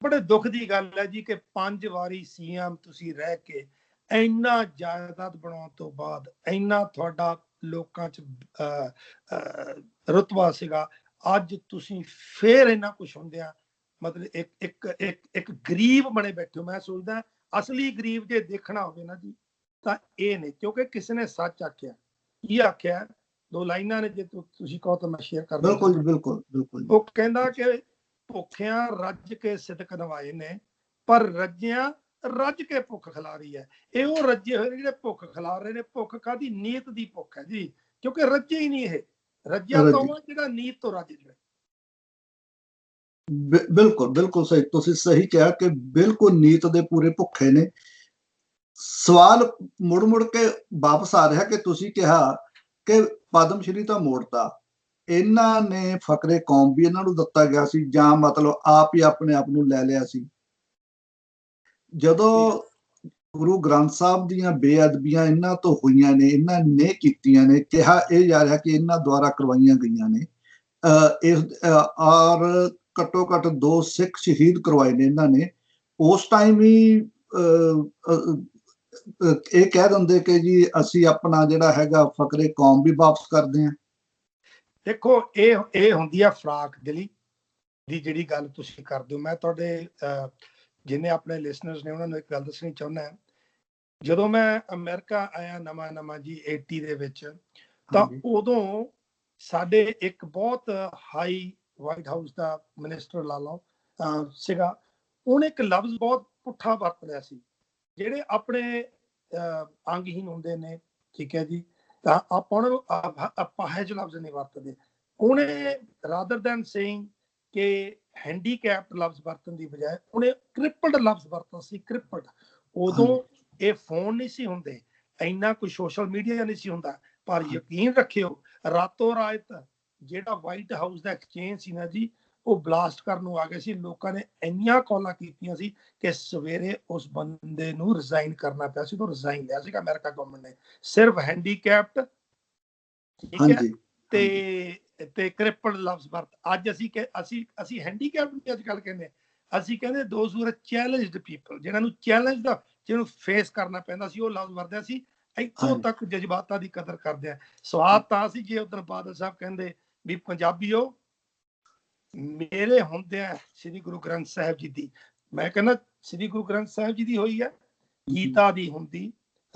ਬੜੇ ਦੁੱਖ ਦੀ ਗੱਲ ਹੈ ਜੀ ਕਿ ਪੰਜ ਵਾਰੀ ਸੀਐਮ ਤੁਸੀਂ ਰਹਿ ਕੇ ਇੰਨਾ ਜਾਇਦਾਦ ਬਣਾਉਣ ਤੋਂ ਬਾਅਦ ਇੰਨਾ ਤੁਹਾਡਾ ਲੋਕਾਂ ਚ ਰੁਤਬਾ ਸੀਗਾ ਅੱਜ ਤੁਸੀਂ ਫੇਰ ਇੰਨਾ ਕੁਝ ਹੁੰਦਿਆਂ ਮਤਲਬ ਇੱਕ ਇੱਕ ਇੱਕ ਇੱਕ ਗਰੀਬ ਬਣੇ ਬੈਠੇ ਹੋ। ਮੈਂ ਸੋਚਦਾ ਅਸਲੀ ਗਰੀਬ ਜੇ ਦੇਖਣਾ ਹੋਵੇ ਨਾ ਜੀ ਤਾਂ ਇਹ ਨੇ ਕਿਉਂਕਿ ਕਿਸੇ ਨੇ ਸੱਚ ਆਖਿਆ। ਕੀ ਆਖਿਆ? ਦੋ ਲਾਈਨਾਂ ਨੇ ਜੇ ਤੁਸੀਂ ਕਹੋ ਤਾਂ ਮੈਂ ਸ਼ੇਅਰ ਕਰ ਬਿਲਕੁਲ ਬਿਲਕੁਲ ਬਿਲਕੁਲ। ਉਹ ਕਹਿੰਦਾ ਕਿ ਭੁੱਖਿਆਂ ਰੱਜ ਕੇ ਸਿਦਕ ਨਵਾਏ ਨੇ ਪਰ ਰੱਜਿਆਂ ਰੱਜ ਕੇ ਭੁੱਖ ਖਿਲਾਰੀ ਹੈ। ਇਹ ਉਹ ਰੱਜੇ ਹੋਏ ਜਿਹੜੇ ਭੁੱਖ ਖਿਲਾ ਰਹੇ ਨੇ। ਭੁੱਖ ਕਾਦੀ ਨੀਤ ਦੀ ਭੁੱਖ ਹੈ ਜੀ। ਕਿਉਂਕਿ ਰੱਜੇ ਹੀ ਨਹੀਂ ਇਹ। ਰੱਜਿਆ ਰੱਜੇ। ਤੋਂ ਜਿਹੜਾ ਨੀਤ ਤੋਂ ਰੱਜ ਬਿ- ਬਿਲਕੁਲ ਬਿਲਕੁਲ ਸਹੀ। ਤੁਸੀਂ ਸਹੀ ਕਿਹਾ ਕਿ ਬਿਲਕੁਲ ਨੀਤ ਦੇ ਪੂਰੇ ਭੁੱਖੇ ਨੇ। ਸਵਾਲ ਮੁੜ ਮੁੜ ਕੇ ਵਾਪਸ ਆ ਰਿਹਾ ਕਿ ਤੁਸੀਂ ਕਿਹਾ ਕਿ ਪਦਮ ਸ਼੍ਰੀ ਤਾਂ ਮੋੜਤਾ। ਇਹਨਾਂ ਨੇ ਫਕਰੇ ਕੌਮ ਵੀ ਇਹਨਾਂ ਨੂੰ ਦਿੱਤਾ ਗਿਆ ਸੀ ਜਾਂ ਮਤਲਬ ਆਪ ਹੀ ਆਪਣੇ ਆਪ ਨੂੰ ਲੈ ਲਿਆ ਸੀ। ਜਦੋਂ ਗੁਰੂ ਗ੍ਰੰਥ ਸਾਹਿਬ ਦੀਆਂ ਬੇਅਦਬੀਆਂ ਇਹਨਾਂ ਤੋਂ ਹੋਈਆਂ ਨੇ ਇਹਨਾਂ ਨੇ ਕੀਤੀਆਂ ਨੇ ਕਿਹਾ ਇਹ ਜਾ ਰਿਹਾ ਕਿ ਇਹਨਾਂ ਦੁਆਰਾ ਕਰਵਾਈਆਂ ਗਈਆਂ ਨੇ ਅਹ ਇਸ ਔਰ ਘੱਟੋ ਘੱਟ ਦੋ ਸਿੱਖ ਸ਼ਹੀਦ ਕਰਵਾਏ ਨੇ ਇਹਨਾਂ ਨੇ। ਉਸ ਟਾਈਮ ਹੀ ਅਹ, ਇਹ ਕਹਿ ਦਿੰਦੇ ਕਿ ਜੀ ਅਸੀਂ ਆਪਣਾ ਜਿਹੜਾ ਹੈਗਾ ਫਕਰੇ ਕੌਮ ਵੀ ਵਾਪਸ ਕਰਦੇ ਹਾਂ। ਦੇਖੋ ਇਹ ਇਹ ਹੁੰਦੀ ਆ ਫਰਾਕ ਦਿਲੀ ਦੀ ਜਿਹੜੀ ਗੱਲ ਤੁਸੀਂ ਕਰਦੇ ਹੋ। ਮੈਂ ਤੁਹਾਡੇ ਜਿੰਨੇ ਆਪਣੇ ਲਿਸਨਰਸ ਨੇ ਉਹਨਾਂ ਨੂੰ ਇੱਕ ਗੱਲ ਦੱਸਣੀ ਚਾਹੁੰਦਾ ਜਦੋਂ ਮੈਂ ਅਮਰੀਕਾ ਆਇਆ ਨਵਾਂ ਨਵਾਂ ਜੀ 80 ਦੇ ਵਿੱਚ ਤਾਂ। ਉਦੋਂ ਸਾਡੇ ਇੱਕ ਬਹੁਤ ਹਾਈ ਵਾਈਟ ਹਾਊਸ ਦਾ ਮਿਨਿਸਟਰ ਲਾ ਲਓ ਸੀਗਾ। ਉਹਨੇ ਇੱਕ ਲਫ਼ਜ਼ ਬਹੁਤ ਪੁੱਠਾ ਵਰਤ ਲਿਆ ਸੀ ਜਿਹੜੇ ਆਪਣੇ ਅੰਗਹੀਨ ਹੁੰਦੇ ਨੇ ਠੀਕ ਹੈ ਜੀ। ਲਫ਼ਜ਼ ਨਹੀਂ ਵਰਤਦੇ। ਉਹਨੇ ਰਾਦਰ ਦੈਨ ਸੇਇੰਗ ਕਿ ਹੈਂਡੀਕੈਪਡ ਲਫ਼ਜ਼ ਵਰਤਣ ਦੀ ਬਜਾਏ ਉਹਨੇ ਕ੍ਰਿਪਲਡ ਲਫ਼ਜ਼ ਵਰਤਿਆ ਸੀ ਕ੍ਰਿਪਲਡ ਉਦੋਂ ਇਹ ਫੋਨ ਨਹੀਂ ਸੀ ਹੁੰਦੇ ਇੰਨਾ ਕੋਈ ਸੋਸ਼ਲ ਮੀਡੀਆ ਨਹੀਂ ਸੀ ਹੁੰਦਾ ਪਰ ਯਕੀਨ ਰੱਖਿਓ ਰਾਤੋਂ ਰਾਤ ਜਿਹੜਾ ਵਾਈਟ ਹਾਊਸ ਦਾ ਐਕਸਚੇਂਜ ਸੀ ਨਾ ਜੀ ਉਹ ਬਲਾਸਟ ਕਰਨ ਨੂੰ ਆ ਗਏ ਸੀ ਲੋਕਾਂ ਨੇ ਇੰਨੀਆਂ ਕਾਲਾਂ ਕੀਤੀਆਂ ਸੀ ਕਿ ਸਵੇਰੇ ਉਸ ਬੰਦੇ ਨੂੰ ਰਿਜ਼ਾਈਨ ਕਰਨਾ ਪਿਆ ਸੀ ਤੋਂ ਰਿਜ਼ਾਈਨ ਲਿਆ ਸੀਗਾ ਅਮਰੀਕਾ ਗਵਰਨਮੈਂਟ ਨੇ। ਸਿਰਫ ਹੈਂਡੀਕੈਪਡ ਠੀਕ ਹੈ? ਤੇ ਤੇ ਕ੍ਰਿਪਲ ਲਵਸ ਵਰਤ ਅੱਜ ਅਸੀਂ ਕਿ ਅਸੀਂ ਅਸੀਂ ਹੈਂਡੀਕੈਪ ਨੂੰ ਅੱਜ ਕੱਲ ਕਹਿੰਦੇ। ਅਸੀਂ ਕਹਿੰਦੇ ਦੋਸ ਹੂ ਆਰ ਚੈਲੰਜਡ ਪੀਪਲ ਜਿਨ੍ਹਾਂ ਨੂੰ ਚੈਲੰਜ ਦਾ ਜਿਹਨੂੰ ਫੇਸ ਕਰਨਾ ਪੈਂਦਾ ਸੀ ਉਹ ਲਫ਼ਜ਼ ਵਰਤਿਆ ਸੀ। ਇੱਥੋਂ। ਤੱਕ ਜਜ਼ਬਾਤਾਂ ਦੀ ਕਦਰ ਕਰਦੇ ਆ। ਸਵਾਦ ਤਾਂ ਸੀ ਜੇ ਉਦੋਂ ਬਾਦਲ ਸਾਹਿਬ ਕਹਿੰਦੇ ਵੀ ਪੰਜਾਬੀਓ ਮੇਰੇ ਹੁੰਦਿਆਂ ਸ੍ਰੀ ਗੁਰੂ ਗ੍ਰੰਥ ਸਾਹਿਬ ਜੀ ਦੀ ਮੈਂ ਕਹਿੰਦਾ ਸ੍ਰੀ ਗੁਰੂ ਗ੍ਰੰਥ ਸਾਹਿਬ ਜੀ ਦੀ ਹੋਈ ਹੈ ਗੀਤਾ ਦੀ ਹੁੰਦੀ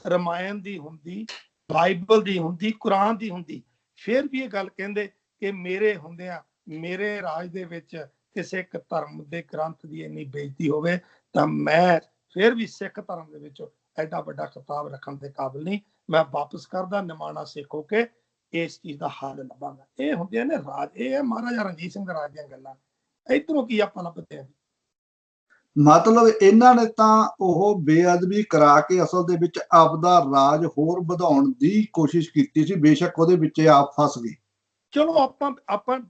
ਰਮਾਇਣ ਦੀ ਹੁੰਦੀ ਬਾਈਬਲ ਦੀ ਹੁੰਦੀ ਕੁਰਾਨ ਦੀ ਹੁੰਦੀ। ਫਿਰ ਵੀ ਇਹ ਗੱਲ ਕਹਿੰਦੇ ਕਿ ਮੇਰੇ ਹੁੰਦਿਆਂ ਮੇਰੇ ਰਾਜ ਦੇ ਵਿੱਚ ਕਿਸੇ ਇੱਕ ਧਰਮ ਦੇ ਗ੍ਰੰਥ ਦੀ ਇੰਨੀ ਬੇਇੱਜ਼ਤੀ ਹੋਵੇ ਤਾਂ ਮੈਂ ਫਿਰ ਵੀ ਸਿੱਖ ਧਰਮ ਦੇ ਵਿੱਚ ਐਡਾ ਵੱਡਾ ਖਿਤਾਬ ਰੱਖਣ ਦੇ ਕਾਬਿਲ ਨਹੀਂ। ਮੈਂ ਵਾਪਸ ਕਰਦਾ ਨਿਮਾਣਾ ਸਿੱਖ ਹੋ ਕੇ ਇਸ ਚੀਜ਼ ਦਾ ਹੱਲ ਲੱਭਾਂਗਾ ਇਹ ਹੁੰਦੀਆਂ ਨੇ ਰਾਜ ਇਹ ਹੈ ਮਹਾਰਾਜਾ ਰਣਜੀਤ ਸਿੰਘ ਦੇ ਰਾਜ ਦੀਆਂ ਗੱਲਾਂ। ਇਧਰੋਂ ਕੀ ਆਪਾਂ ਲੱਭਦੇ ਆ ਮਤਲਬ ਇਹਨਾਂ ਨੇ ਤਾਂ ਉਹ ਬੇਅਦਬੀ ਕਰਾ ਕੇ ਅਸਲ ਦੇ ਵਿੱਚ ਆਪਦਾ ਰਾਜ ਹੋਰ ਵਧਾਉਣ ਦੀ ਕੋਸ਼ਿਸ਼ ਕੀਤੀ ਸੀ। ਬੇਸ਼ੱਕ ਉਹਦੇ ਵਿੱਚ ਆਪ ਫਸ ਗਏ। ਚਲੋ ਆਪਾਂ ਆਪਾਂ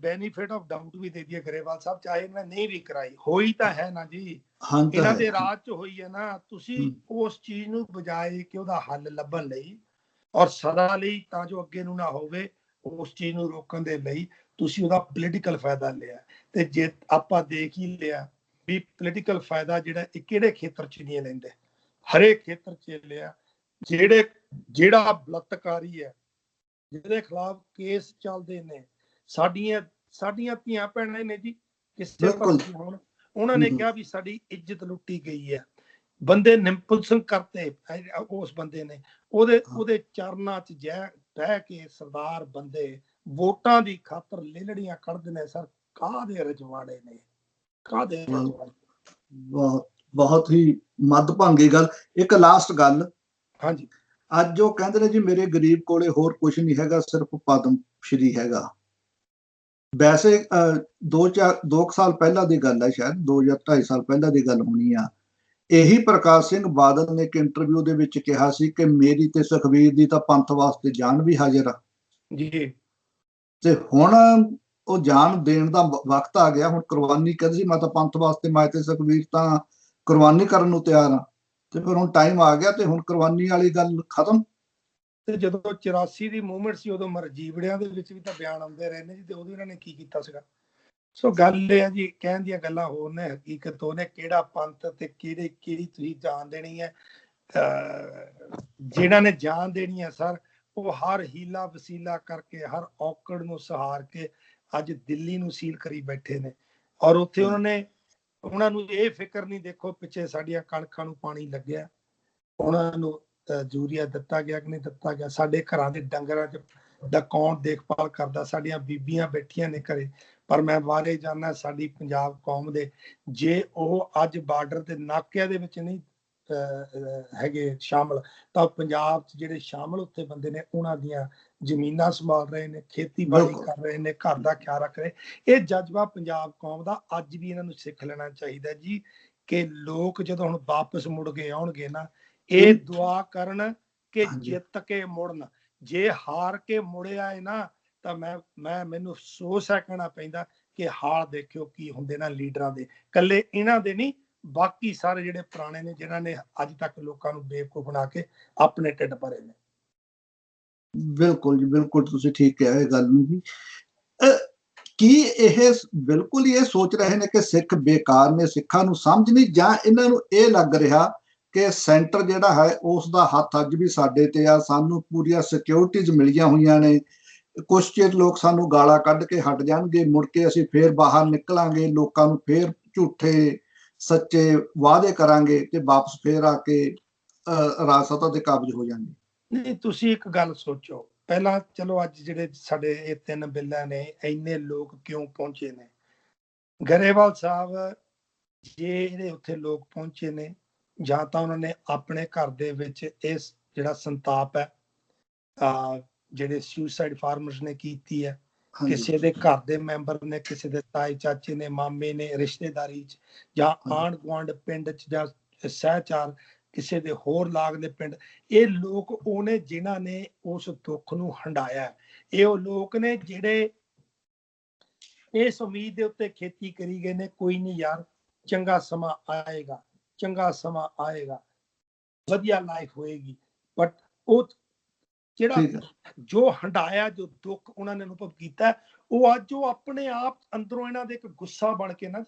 ਬੈਨੀਫਿਟ ਆਫ ਡਾਊਟ ਵੀ ਦੇ ਦਈਏ ਗਰੇਵਾਲ ਸਾਹਿਬ ਚਾਹੇ ਨੇ ਨਹੀਂ ਵੀ ਕਰਾਈ। ਹੋਈ ਤਾਂ ਹੈ ਨਾ ਜੀ। ਹਾਂ ਇਹਨਾਂ ਹੈ। ਦੇ ਰਾਜ ਚ ਹੋਈ ਹੈ ਨਾ ਤੁਸੀਂ। ਉਸ ਚੀਜ਼ ਨੂੰ ਬਜਾਏ ਕਿ ਉਹਦਾ ਹੱਲ ਲੱਭਣ ਲਈ ਔਰ ਸਦਾ ਲਈ ਤਾਂ ਜੋ ਅੱਗੇ ਨੂੰ ਨਾ ਹੋਵੇ ਉਸ ਚੀਜ਼ ਨੂੰ ਰੋਕਣ ਦੇ ਲਈ ਤੁਸੀਂ ਉਹਦਾ ਪੋਲੀਟੀਕਲ ਫਾਇਦਾ ਲਿਆ ਤੇ ਜੇ ਆਪਾਂ ਦੇਖ ਹੀ ਲਿਆ ਵੀ ਪੋਲੀਟੀਕਲ ਫਾਇਦਾ ਜਿਹੜਾ ਇਹ ਕਿਹੜੇ ਖੇਤਰ ਚ ਨਹੀਂ ਲੈਂਦੇ ਹਰੇਕ ਖੇਤਰ ਚ ਲਿਆ ਜਿਹੜੇ ਜਿਹੜਾ ਬਲਤਕਾਰੀ ਹੈ ਜਿਹਦੇ ਖਿਲਾਫ ਕੇਸ ਚੱਲਦੇ ਨੇ ਸਾਡੀਆਂ ਸਾਡੀਆਂ ਧੀਆਂ ਭੈਣਾਂ ਨੇ ਜੀ ਕਿਸੇ। ਪਾਸੇ ਹੁਣ ਉਹਨਾਂ ਨੇ। ਕਿਹਾ ਵੀ ਸਾਡੀ ਇੱਜ਼ਤ ਲੁੱਟੀ ਗਈ ਹੈ ਬੰਦੇ ਨਿੰਪਲ ਸਿੰਘ ਕਰਤੇ ਉਸ ਬੰਦੇ ਨੇ। ਉਹਦੇ। ਉਹਦੇ ਚਰਨਾਂ 'ਚ ਜੈ ਬਹਿ ਕੇ ਸਰਦਾਰ ਬੰਦੇ ਵੋਟਾਂ ਦੀ ਖਾਤਰ ਲੇਲੜੀਆਂ ਕੱਢਦੇ ਨੇ ਸਰ। ਕਾਹਦੇ ਰਜਵਾੜੇ ਨੇ। ਰਜਵਾੜੇ? ਬਹੁਤ ਹੀ ਮੱਦਭੰਗੀ ਗੱਲ। ਇੱਕ ਲਾਸਟ ਗੱਲ। ਹਾਂਜੀ। ਅੱਜ ਉਹ ਕਹਿੰਦੇ ਨੇ ਜੀ ਮੇਰੇ ਗਰੀਬ ਕੋਲੇ ਹੋਰ ਕੁਝ ਨਹੀਂ ਹੈਗਾ ਸਿਰਫ ਪਦਮ ਸ਼੍ਰੀ ਹੈਗਾ। ਵੈਸੇ ਅਹ, ਦੋ ਚਾਰ ਦੋ ਕੁ ਸਾਲ ਪਹਿਲਾਂ ਦੀ ਗੱਲ ਹੈ ਸ਼ਾਇਦ ਦੋ ਜਾਂ ਢਾਈ ਸਾਲ ਪਹਿਲਾਂ ਦੀ ਗੱਲ ਹੋਣੀ ਆ। ਇਹੀ ਪ੍ਰਕਾਸ਼ ਸਿੰਘ ਬਾਦਲ ਨੇ ਇੱਕ ਇੰਟਰਵਿਊ ਦੇ ਵਿੱਚ ਕਿਹਾ ਸੀ ਕਿ ਮੇਰੀ ਤੇ ਸੁਖਬੀਰ ਦੀ ਤਾਂ ਪੰਥ ਵਾਸਤੇ ਜਾਨ ਵੀ ਹਾਜ਼ਰ ਆ। ਜੀ। ਤੇ ਹੁਣ ਉਹ ਜਾਨ ਦੇਣ ਦਾ ਵਕਤ ਆ ਗਿਆ ਹੁਣ ਕੁਰਬਾਨੀ ਕਹਿੰਦੇ ਸੀ ਮੈਂ ਤਾਂ ਪੰਥ ਵਾਸਤੇ ਮੈਂ ਤੇ ਸੁਖਬੀਰ ਤਾਂ ਕੁਰਬਾਨੀ ਕਰਨ ਨੂੰ ਤਿਆਰ ਆ। ਤੇ ਫਿਰ ਹੁਣ ਟਾਈਮ ਆ ਗਿਆ ਤੇ ਹੁਣ ਕੁਰਬਾਨੀ ਵਾਲੀ ਗੱਲ ਖਤਮ। ਤੇ ਜਦੋਂ 84 ਦੀ ਮੂਵਮੈਂਟ ਸੀ ਉਦੋਂ ਮਰਜੀਵੜਿਆਂ ਦੇ ਵਿੱਚ ਵੀ ਤਾਂ ਬਿਆਨ ਆਉਂਦੇ ਰਹੇ ਨੇ ਜੀ ਤੇ ਉਦੋਂ ਇਹਨਾਂ ਨੇ ਕੀ ਕੀਤਾ ਸੀਗਾ? ਸੋ ਗੱਲ ਇਹ ਆ ਜੀ ਕਹਿਣ ਦੀਆਂ ਗੱਲਾਂ ਹੋਰ ਨੇ ਹਕੀਕਤ ਉਹਨੇ ਕਿਹੜਾ ਪੰਥ ਤੇ ਕਿਹੜੇ ਕਿਹੜੀ ਤੁਸੀਂ ਜਾਣ ਦੇਣੀ ਹੈ। ਜਿਨ੍ਹਾਂ ਨੇ ਜਾਨ ਦੇਣੀ ਹੈ ਸਰ ਉਹ ਹਰ ਹੀਲਾ ਵਸੀਲਾ ਕਰਕੇ ਹਰ ਔਕੜ ਨੂੰ ਸਹਾਰ ਕੇ ਅੱਜ ਦਿੱਲੀ ਨੂੰ ਸੀਲ ਕਰੀ ਬੈਠੇ ਨੇ। ਔਰ ਉੱਥੇ ਉਹਨਾਂ ਨੇ ਉਹਨਾਂ ਨੂੰ ਇਹ ਫਿਕਰ ਨਹੀਂ ਦੇਖੋ ਪਿੱਛੇ ਸਾਡੀਆਂ ਕਣਕਾਂ ਨੂੰ ਪਾਣੀ ਲੱਗਿਆ। ਉਹਨਾਂ ਨੂੰ ਯੂਰੀਆ ਦਿੱਤਾ ਗਿਆ ਕਿ ਨਹੀਂ ਦਿੱਤਾ ਗਿਆ? ਸਾਡੇ ਘਰਾਂ ਦੇ ਡੰਗਰਾਂ 'ਚ ਦਾ ਕੌਣ ਦੇਖਭਾਲ ਕਰਦਾ ਸਾਡੀਆਂ ਬੀਬੀਆਂ ਬੈਠੀਆਂ ਨੇ ਘਰੇ ਪਰ ਮੈਂ ਬਾਰੇ ਜਾਣਾ ਸਾਡੀ ਪੰਜਾਬ ਕੌਮ ਦੇ ਜੇ ਉਹ ਅੱਜ ਬਾਰਡਰ ਤੇ ਨਾਕਿਆਂ ਦੇ ਵਿੱਚ ਨਹੀਂ ਹੈਗੇ ਸ਼ਾਮਲ ਤਾਂ ਪੰਜਾਬ 'ਚ ਜਿਹੜੇ ਸ਼ਾਮਲ ਉੱਥੇ ਬੰਦੇ ਨੇ ਉਹਨਾਂ ਦੀਆਂ ਜ਼ਮੀਨਾਂ ਸੰਭਾਲ ਰਹੇ ਨੇ ਖੇਤੀਬਾੜੀ। ਕਰ ਰਹੇ ਨੇ ਘਰ ਦਾ ਖਿਆਲ ਰੱਖ ਰਹੇ ਇਹ ਜਜ਼ਬਾ ਪੰਜਾਬ ਕੌਮ ਦਾ ਅੱਜ ਵੀ ਇਹਨਾਂ ਨੂੰ ਸਿੱਖ ਲੈਣਾ ਚਾਹੀਦਾ ਜੀ ਕਿ ਲੋਕ ਜਦੋਂ ਹੁਣ ਵਾਪਸ ਮੁੜ ਕੇ ਆਉਣਗੇ ਨਾ ਇਹ ਦੁਆ ਕਰਨ ਕਿ। ਜਿੱਤ ਕੇ ਮੁੜਨ ਜੇ ਹਾਰ ਕੇ ਮੁੜਿਆ ਹੈ ਨਾ, ਤਾਂ ਮੈਂ ਮੈਂ ਮੈਨੂੰ ਅਫਸੋਸ ਹੈ ਕਹਿਣਾ ਪੈਂਦਾ ਕਿ ਹਾਲ ਦੇਖਿਓ ਕੀ ਹੁੰਦੇ ਨਾ ਲੀਡਰਾਂ ਦੇ। ਕੱਲੇ ਇਹਨਾਂ ਦੇ ਨਹੀਂ, ਬਾਕੀ ਸਾਰੇ ਜਿਹੜੇ ਪੁਰਾਣੇ ਨੇ, ਜਿਨ੍ਹਾਂ ਨੇ ਅੱਜ ਤੱਕ ਲੋਕਾਂ ਨੂੰ ਬੇਵਕੂਫ ਬਣਾ ਕੇ ਆਪਣੇ ਢਿੱਡ ਭਰੇ ਨੇ। ਬਿਲਕੁਲ ਜੀ, ਬਿਲਕੁਲ ਤੁਸੀਂ ਠੀਕ ਕਿਹਾ ਇਹ ਗੱਲ ਨੂੰ ਜੀ ਕੀ ਇਹ ਬਿਲਕੁਲ ਇਹ ਸੋਚ ਰਹੇ ਨੇ ਕਿ ਸਿੱਖ ਬੇਕਾਰ ਨੇ, ਸਿੱਖਾਂ ਨੂੰ ਸਮਝ ਨਹੀਂ ਜਾਂ ਇਹਨਾਂ ਨੂੰ ਇਹ ਲੱਗ ਰਿਹਾ ਕਿ ਸੈਂਟਰ ਜਿਹੜਾ ਹੈ ਉਸ ਦਾ ਹੱਥ ਅੱਜ ਵੀ ਸਾਡੇ ਤੇ ਆ। ਸਾਨੂੰ ਪੂਰੀਆਂ ਸਿਕਿਉਰਿਟੀਜ਼ ਮਿਲੀਆਂ ਹੋਈਆਂ ਨੇ। ਕੁਛ ਚਿਰ ਲੋਕ ਸਾਨੂੰ ਗਾਲਾਂ ਕੱਢ ਕੇ ਹਟ ਜਾਣਗੇ। ਮੁੜ ਕੇ ਅਸੀਂ ਫੇਰ ਬਾਹਰ ਨਿਕਲਾਂਗੇ। ਲੋਕਾਂ ਨੂੰ ਫੇਰ ਝੂਠੇ ਸੱਚੇ ਵਾਅਦੇ ਕਰਾਂਗੇ ਤੇ ਵਾਪਸ ਫੇਰ ਆ ਕੇ ਅਹ, ਰਾਜ ਸੱਤਾ ਤੇ ਕਾਬਜ ਹੋ ਜਾਣਗੇ। ਨਹੀਂ ਤੁਸੀਂ ਇੱਕ ਗੱਲ ਸੋਚੋ। ਪਹਿਲਾਂ ਚਲੋ ਅੱਜ ਜਿਹੜੇ ਸਾਡੇ ਇਹ ਤਿੰਨ ਬਿੱਲਾਂ ਨੇ ਇੰਨੇ ਲੋਕ ਕਿਉਂ ਪਹੁੰਚੇ ਨੇ? ਗਰੇਵਾਲ ਸਾਹਿਬ ਜੇ ਇਹਦੇ ਉੱਥੇ ਲੋਕ ਪਹੁੰਚੇ ਨੇ ਜਾਂ ਤਾਂ ਉਹਨਾਂ ਨੇ ਆਪਣੇ ਘਰ ਦੇ ਵਿੱਚ ਇਸ ਜਿਹੜਾ ਸੰਤਾਪ ਹੈ ਆ ਜਿਹੜੇ ਸੁਸਾਈਡ ਫਾਰਮਰਸ ਨੇ ਕੀਤੀ ਹੈ ਕਿਸੇ ਦੇ ਘਰ ਦੇ ਮੈਂਬਰ ਨੇ ਕਿਸੇ ਦੇ ਤਾਏ ਚਾਚੇ ਨੇ ਮਾਮੇ ਨੇ ਰਿਸ਼ਤੇਦਾਰੀ ਚ ਜਾਂ। ਆਂਢ ਗੁਆਂਢ ਪਿੰਡ ਚ ਜਾਂ ਸਹਿਚਾਰ ਕਿਸੇ ਦੇ ਹੋਰ ਲਾਗ ਦੇ ਪਿੰਡ ਇਹ ਲੋਕ ਉਹਨੇ ਜਿਨ੍ਹਾਂ ਨੇ ਉਸ ਦੁੱਖ ਨੂੰ ਹੰਡਾਇਆ। ਇਹ ਉਹ ਲੋਕ ਨੇ ਜਿਹੜੇ ਇਸ ਉਮੀਦ ਦੇ ਉੱਤੇ ਖੇਤੀ ਕਰੀ ਗਏ ਨੇ ਕੋਈ ਨਹੀਂ ਯਾਰ ਚੰਗਾ ਸਮਾਂ ਆਏਗਾ ਚੰਗਾ ਸਮਾਂ ਆਏਗਾ। ਵਧੀਆ ਲਾਈਫ ਹੋਏਗੀ। ਬਟ ਉਹ ਜਿਹੜਾ ਜੋ ਹੰਡਾਇਆ ਜੋ ਦੁੱਖ ਉਹਨਾਂ ਨੇ ਅਨੁਭਵ ਕੀਤਾ ਉਹ ਅੱਜ ਉਹ ਆਪਣੇ ਆਪ ਅੰਦਰੋਂ ਇਹਨਾਂ ਦੇ ਇੱਕ ਗੁੱਸਾ ਬਣ ਕੇ ਨਾ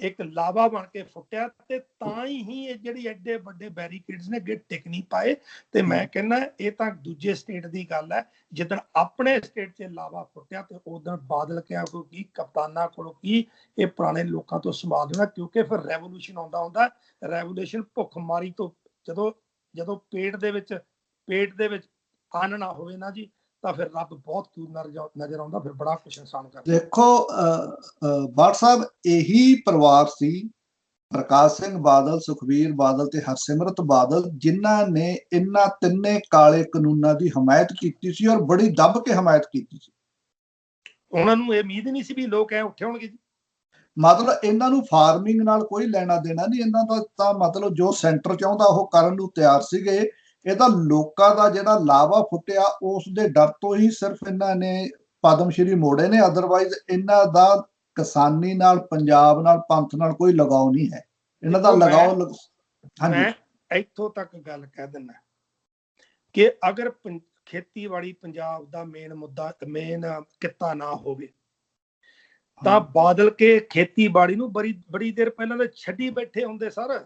ਇੱਕ ਲਾਵਾ ਬਣ ਕੇ ਫੁੱਟਿਆ ਤੇ ਤਾਂ ਹੀ ਇਹ ਜਿਹੜੀ ਐਡੇ ਵੱਡੇ ਬੈਰੀਕੇਡਸ ਨੇ ਅੱਗੇ ਟਿਕ ਨਹੀਂ ਪਾਏ। ਤੇ ਮੈਂ ਕਹਿੰਦਾ ਇਹ ਤਾਂ ਦੂਜੇ ਸਟੇਟ ਦੀ ਗੱਲ ਹੈ, ਜਿੱਦਣ ਆਪਣੇ ਸਟੇਟ 'ਚ ਲਾਵਾ ਫੁੱਟਿਆ ਤੇ ਉਦੋਂ ਬਾਦਲ ਕਿਹਾ ਕੋਈ ਕੀ, ਕਪਤਾਨਾਂ ਕੋਲੋਂ ਕੀ, ਇਹ ਪੁਰਾਣੇ ਲੋਕਾਂ ਤੋਂ ਸੰਭਾਲ ਲੈਣਾ ਕਿਉਂਕਿ ਫਿਰ ਰੈਵੋਲੂਸ਼ਨ ਆਉਂਦਾ ਹੁੰਦਾ ਰੈਵੋਲੂਸ਼ਨ ਭੁੱਖ ਮਾਰੀ ਤੋਂ ਜਦੋਂ ਜਦੋਂ ਪੇਟ ਦੇ ਵਿੱਚ, ਪੇਟ ਦੇ ਵਿੱਚ ਅੰਨ ਨਾ ਹੋਵੇ ਨਾ ਜੀ ਤਾਂ ਫਿਰ ਰੱਬ ਬਹੁਤ ਦੂਰ ਨਜ਼ਰ ਨਜ਼ਰ ਆਉਂਦਾ ਫਿਰ ਬੜਾ ਕੁਛ ਇਨਸਾਨ ਕਰਦਾ। ਦੇਖੋ ਬਾਠ ਸਾਹਿਬ ਇਹੀ ਪਰਿਵਾਰ ਸੀ। ਪ੍ਰਕਾਸ਼ ਸਿੰਘ ਬਾਦਲ ਸੁਖਬੀਰ ਬਾਦਲ ਤੇ ਹਰਸਿਮਰਤ ਬਾਦਲ ਜਿਨ੍ਹਾਂ ਨੇ ਇਹਨਾਂ ਤਿੰਨੇ ਕਾਲੇ ਕਾਨੂੰਨਾਂ ਦੀ ਹਮਾਇਤ ਕੀਤੀ ਸੀ ਔਰ ਬੜੀ ਦੱਬ ਕੇ ਹਮਾਇਤ ਕੀਤੀ ਸੀ। ਉਹਨਾਂ ਨੂੰ ਇਹ ਉਮੀਦ ਨਹੀਂ ਸੀ ਵੀ ਲੋਕ ਐ ਉੱਠੇ ਹੋਣਗੇ ਜੀ। ਮਤਲਬ ਇਹਨਾਂ ਨੂੰ ਫਾਰਮਿੰਗ ਨਾਲ ਕੋਈ ਲੈਣਾ ਦੇਣਾ ਨਹੀਂ। ਇਹਨਾਂ ਦਾ ਤਾਂ ਮਤਲਬ ਜੋ ਸੈਂਟਰ ਚਾਹੁੰਦਾ ਉਹ ਕਰਨ ਨੂੰ ਤਿਆਰ ਸੀਗੇ। ਇਹ ਤਾਂ ਲੋਕਾਂ ਦਾ ਜਿਹੜਾ ਲਾਵਾ ਫੁੱਟਿਆ ਉਸ ਦੇ ਡਰ ਤੋਂ ਹੀ ਸਿਰਫ ਇਹਨਾਂ ਨੇ ਪਦਮ ਸ਼੍ਰੀ ਮੋੜੇ ਨੇ ਅਦਰਵਾਈਜ਼ ਇਹਨਾਂ ਦਾ ਕਿਸਾਨੀ ਨਾਲ ਪੰਜਾਬ ਨਾਲ ਪੰਥ ਨਾਲ ਕੋਈ ਲਗਾਓ ਨਹੀਂ ਹੈ। ਇਹਨਾਂ ਦਾ ਦੇਖੋ ਮੈਂ- ਲਗਾਓ ਲਗ- ਹਾਂਜੀ। ਇੱਥੋਂ ਤੱਕ ਗੱਲ ਕਹਿ ਦਿੰਦਾ ਕਿ ਅਗਰ ਖੇਤੀਬਾੜੀ ਪੰਜਾਬ ਦਾ ਮੇਨ ਮੁੱਦਾ ਮੇਨ ਕਿੱਤਾ ਨਾ ਹੋਵੇ ਤਾਂ ਬਾਦਲ ਕੇ ਖੇਤੀਬਾੜੀ ਨੂੰ ਬੜੀ ਬੜੀ ਦੇਰ ਪਹਿਲਾਂ ਤਾਂ ਛੱਡੀ ਬੈਠੇ ਹੁੰਦੇ ਸਰ।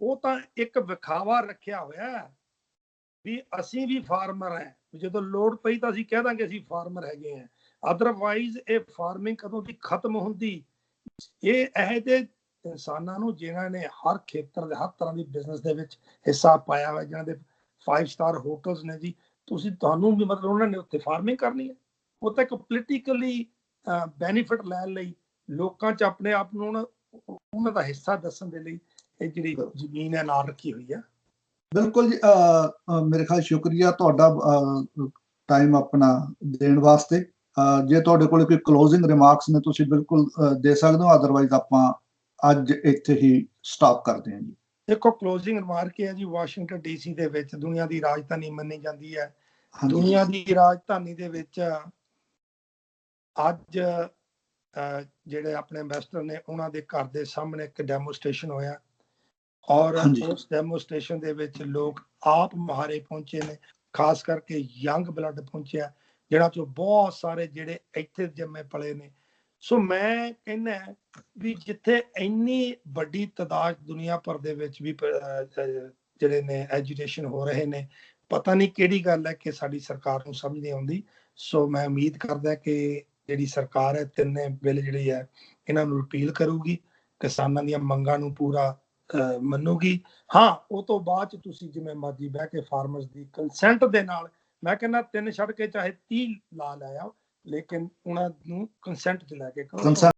ਉਹ ਤਾਂ ਇੱਕ ਵਿਖਾਵਾ ਰੱਖਿਆ ਹੋਇਆ। ਹੈ ਵੀ ਅਸੀਂ ਵੀ ਫਾਰਮਰ ਹੈ। ਜਦੋਂ ਲੋੜ ਪਈ ਤਾਂ ਅਸੀਂ ਕਹਿ ਦਾਂਗੇ ਅਸੀਂ ਫਾਰਮਰ ਹੈਗੇ ਆ ਅਦਰਵਾਈਜ਼ ਇਹ ਫਾਰਮਿੰਗ ਕਦੋਂ ਦੀ ਖਤਮ ਹੁੰਦੀ? ਇਹ ਇਹ ਦੇ ਇਨਸਾਨਾਂ ਨੂੰ ਜਿਨ੍ਹਾਂ ਨੇ ਹਰ ਖੇਤਰ ਦੇ, ਹਰ ਤਰ੍ਹਾਂ ਦੀ ਬਿਜ਼ਨਸ ਦੇ ਵਿੱਚ ਹਿੱਸਾ ਪਾਇਆ ਹੋਇਆ, ਜਿਨ੍ਹਾਂ ਦੇ 5 ਸਟਾਰ ਹੋਟਲਸ ਨੇ ਜੀ, ਤੁਸੀਂ ਤੁਹਾਨੂੰ ਵੀ ਮਤਲਬ ਉਹਨਾਂ ਨੇ ਉੱਥੇ ਫਾਰਮਿੰਗ ਕਰਨੀ ਹੈ। ਉਹ ਤਾਂ ਇੱਕ ਪੋਲੀਟੀਕਲੀ ਬੈਨੀਫਿਟ ਲੈਣ ਲਈ ਲੋਕਾਂ 'ਚ ਆਪਣੇ ਆਪ ਨੂੰ ਉਹਨਾਂ- ਉਹਨਾਂ ਦਾ ਹਿੱਸਾ ਦੱਸਣ ਦੇ ਲਈ ਇਹ ਜਿਹੜੀ ਜ਼ਮੀਨ ਹੈ ਨਾਲ ਰੱਖੀ ਹੋਈ ਹੈ। ਬਿਲਕੁਲ ਜੀ ਮੇਰੇ ਖਿਆਲ ਸ਼ੁਕਰੀਆ ਤੁਹਾਡਾ ਟਾਈਮ ਆਪਣਾ ਦੇਣ ਵਾਸਤੇ। ਜੇ ਤੁਹਾਡੇ ਕੋਲ ਕੋਈ ਕਲੋਜ਼ਿੰਗ ਰਿਮਾਰਕਸ ਨੇ ਤੁਸੀਂ ਬਿਲਕੁਲ ਦੇ ਸਕਦੇ ਹੋ ਅਦਰਵਾਈਜ਼ ਆਪਾਂ ਅੱਜ ਇੱਥੇ ਹੀ ਸਟਾਪ ਕਰਦੇ ਹਾਂ ਜੀ। ਦੇਖੋ ਕਲੋਜ਼ਿੰਗ ਰਿਮਾਰਕ ਇਹ ਹੈ ਜੀ ਵਾਸ਼ਿੰਗਟਨ ਡੀਸੀ ਦੇ ਵਿੱਚ ਦੁਨੀਆ ਦੀ ਰਾਜਧਾਨੀ ਮੰਨੀ ਜਾਂਦੀ ਹੈ। ਦੁਨੀਆ ਦੀ ਰਾਜਧਾਨੀ ਦੇ ਵਿੱਚ ਅੱਜ ਜਿਹੜੇ ਆਪਣੇ ਇਨਵੈਸਟਰ ਨੇ ਉਹਨਾਂ ਦੇ ਘਰ ਦੇ ਸਾਹਮਣੇ ਇੱਕ ਡੈਮੋਸਟ੍ਰੇਸ਼ਨ ਹੋਇਆ। ਔਰ। ਉਸ ਡੈਮੋਸਟ੍ਰੇਸ਼ਨ ਦੇ ਵਿੱਚ ਲੋਕ ਆਪ ਮਹਾਰੇ ਪਹੁੰਚੇ ਨੇ ਖਾਸ ਕਰਕੇ ਯੰਗ ਬਲੱਡ ਪਹੁੰਚਿਆ ਜਿਹੜਾ ਚੋਂ ਬਹੁਤ ਸਾਰੇ ਜਿਹੜੇ ਇੱਥੇ ਜੰਮੇ ਪਲੇ ਨੇ। ਸੋ ਮੈਂ ਕਹਿੰਦਾ ਵੀ ਜਿੱਥੇ ਇੰਨੀ ਵੱਡੀ ਤਾਦਾਦ ਦੁਨੀਆ ਭਰ ਦੇ ਵਿੱਚ ਵੀ ਜਿਹੜੇ ਨੇ ਐਜੂਕੇਸ਼ਨ ਹੋ ਰਹੇ ਨੇ ਪਤਾ ਨਹੀਂ ਕਿਹੜੀ ਗੱਲ ਹੈ ਕਿ ਸਾਡੀ ਸਰਕਾਰ ਨੂੰ ਸਮਝ ਨਹੀਂ ਆਉਂਦੀ। ਸੋ ਮੈਂ ਉਮੀਦ ਕਰਦਾ ਕਿ ਜਿਹੜੀ ਸਰਕਾਰ ਹੈ ਤਿੰਨੇ ਬਿੱਲ ਜਿਹੜੀ ਹੈ ਇਹਨਾਂ ਨੂੰ ਰਿਪੀਲ ਕਰੂਗੀ। ਕਿਸਾਨਾਂ ਦੀਆਂ ਮੰਗਾਂ ਨੂੰ ਪੂਰਾ ਮੰਨੂਗੀ। ਹਾਂ, ਉਹ ਤੋਂ ਬਾਅਦ ਚ ਤੁਸੀਂ ਜਿਵੇਂ ਮਰਜ਼ੀ ਬਹਿ ਕੇ ਫਾਰਮਰਸ ਦੀ ਕੰਸੈਂਟ ਦੇ ਨਾਲ, ਮੈਂ ਕਹਿੰਦਾ ਤਿੰਨ ਛੱਡ ਕੇ ਚਾਹੇ 30 ਲਾ ਲਿਆ ਲੇਕਿਨ ਉਹਨਾਂ ਨੂੰ ਕੰਸੈਂਟ ਚ ਲੈ ਕੇ ਕਰੋ।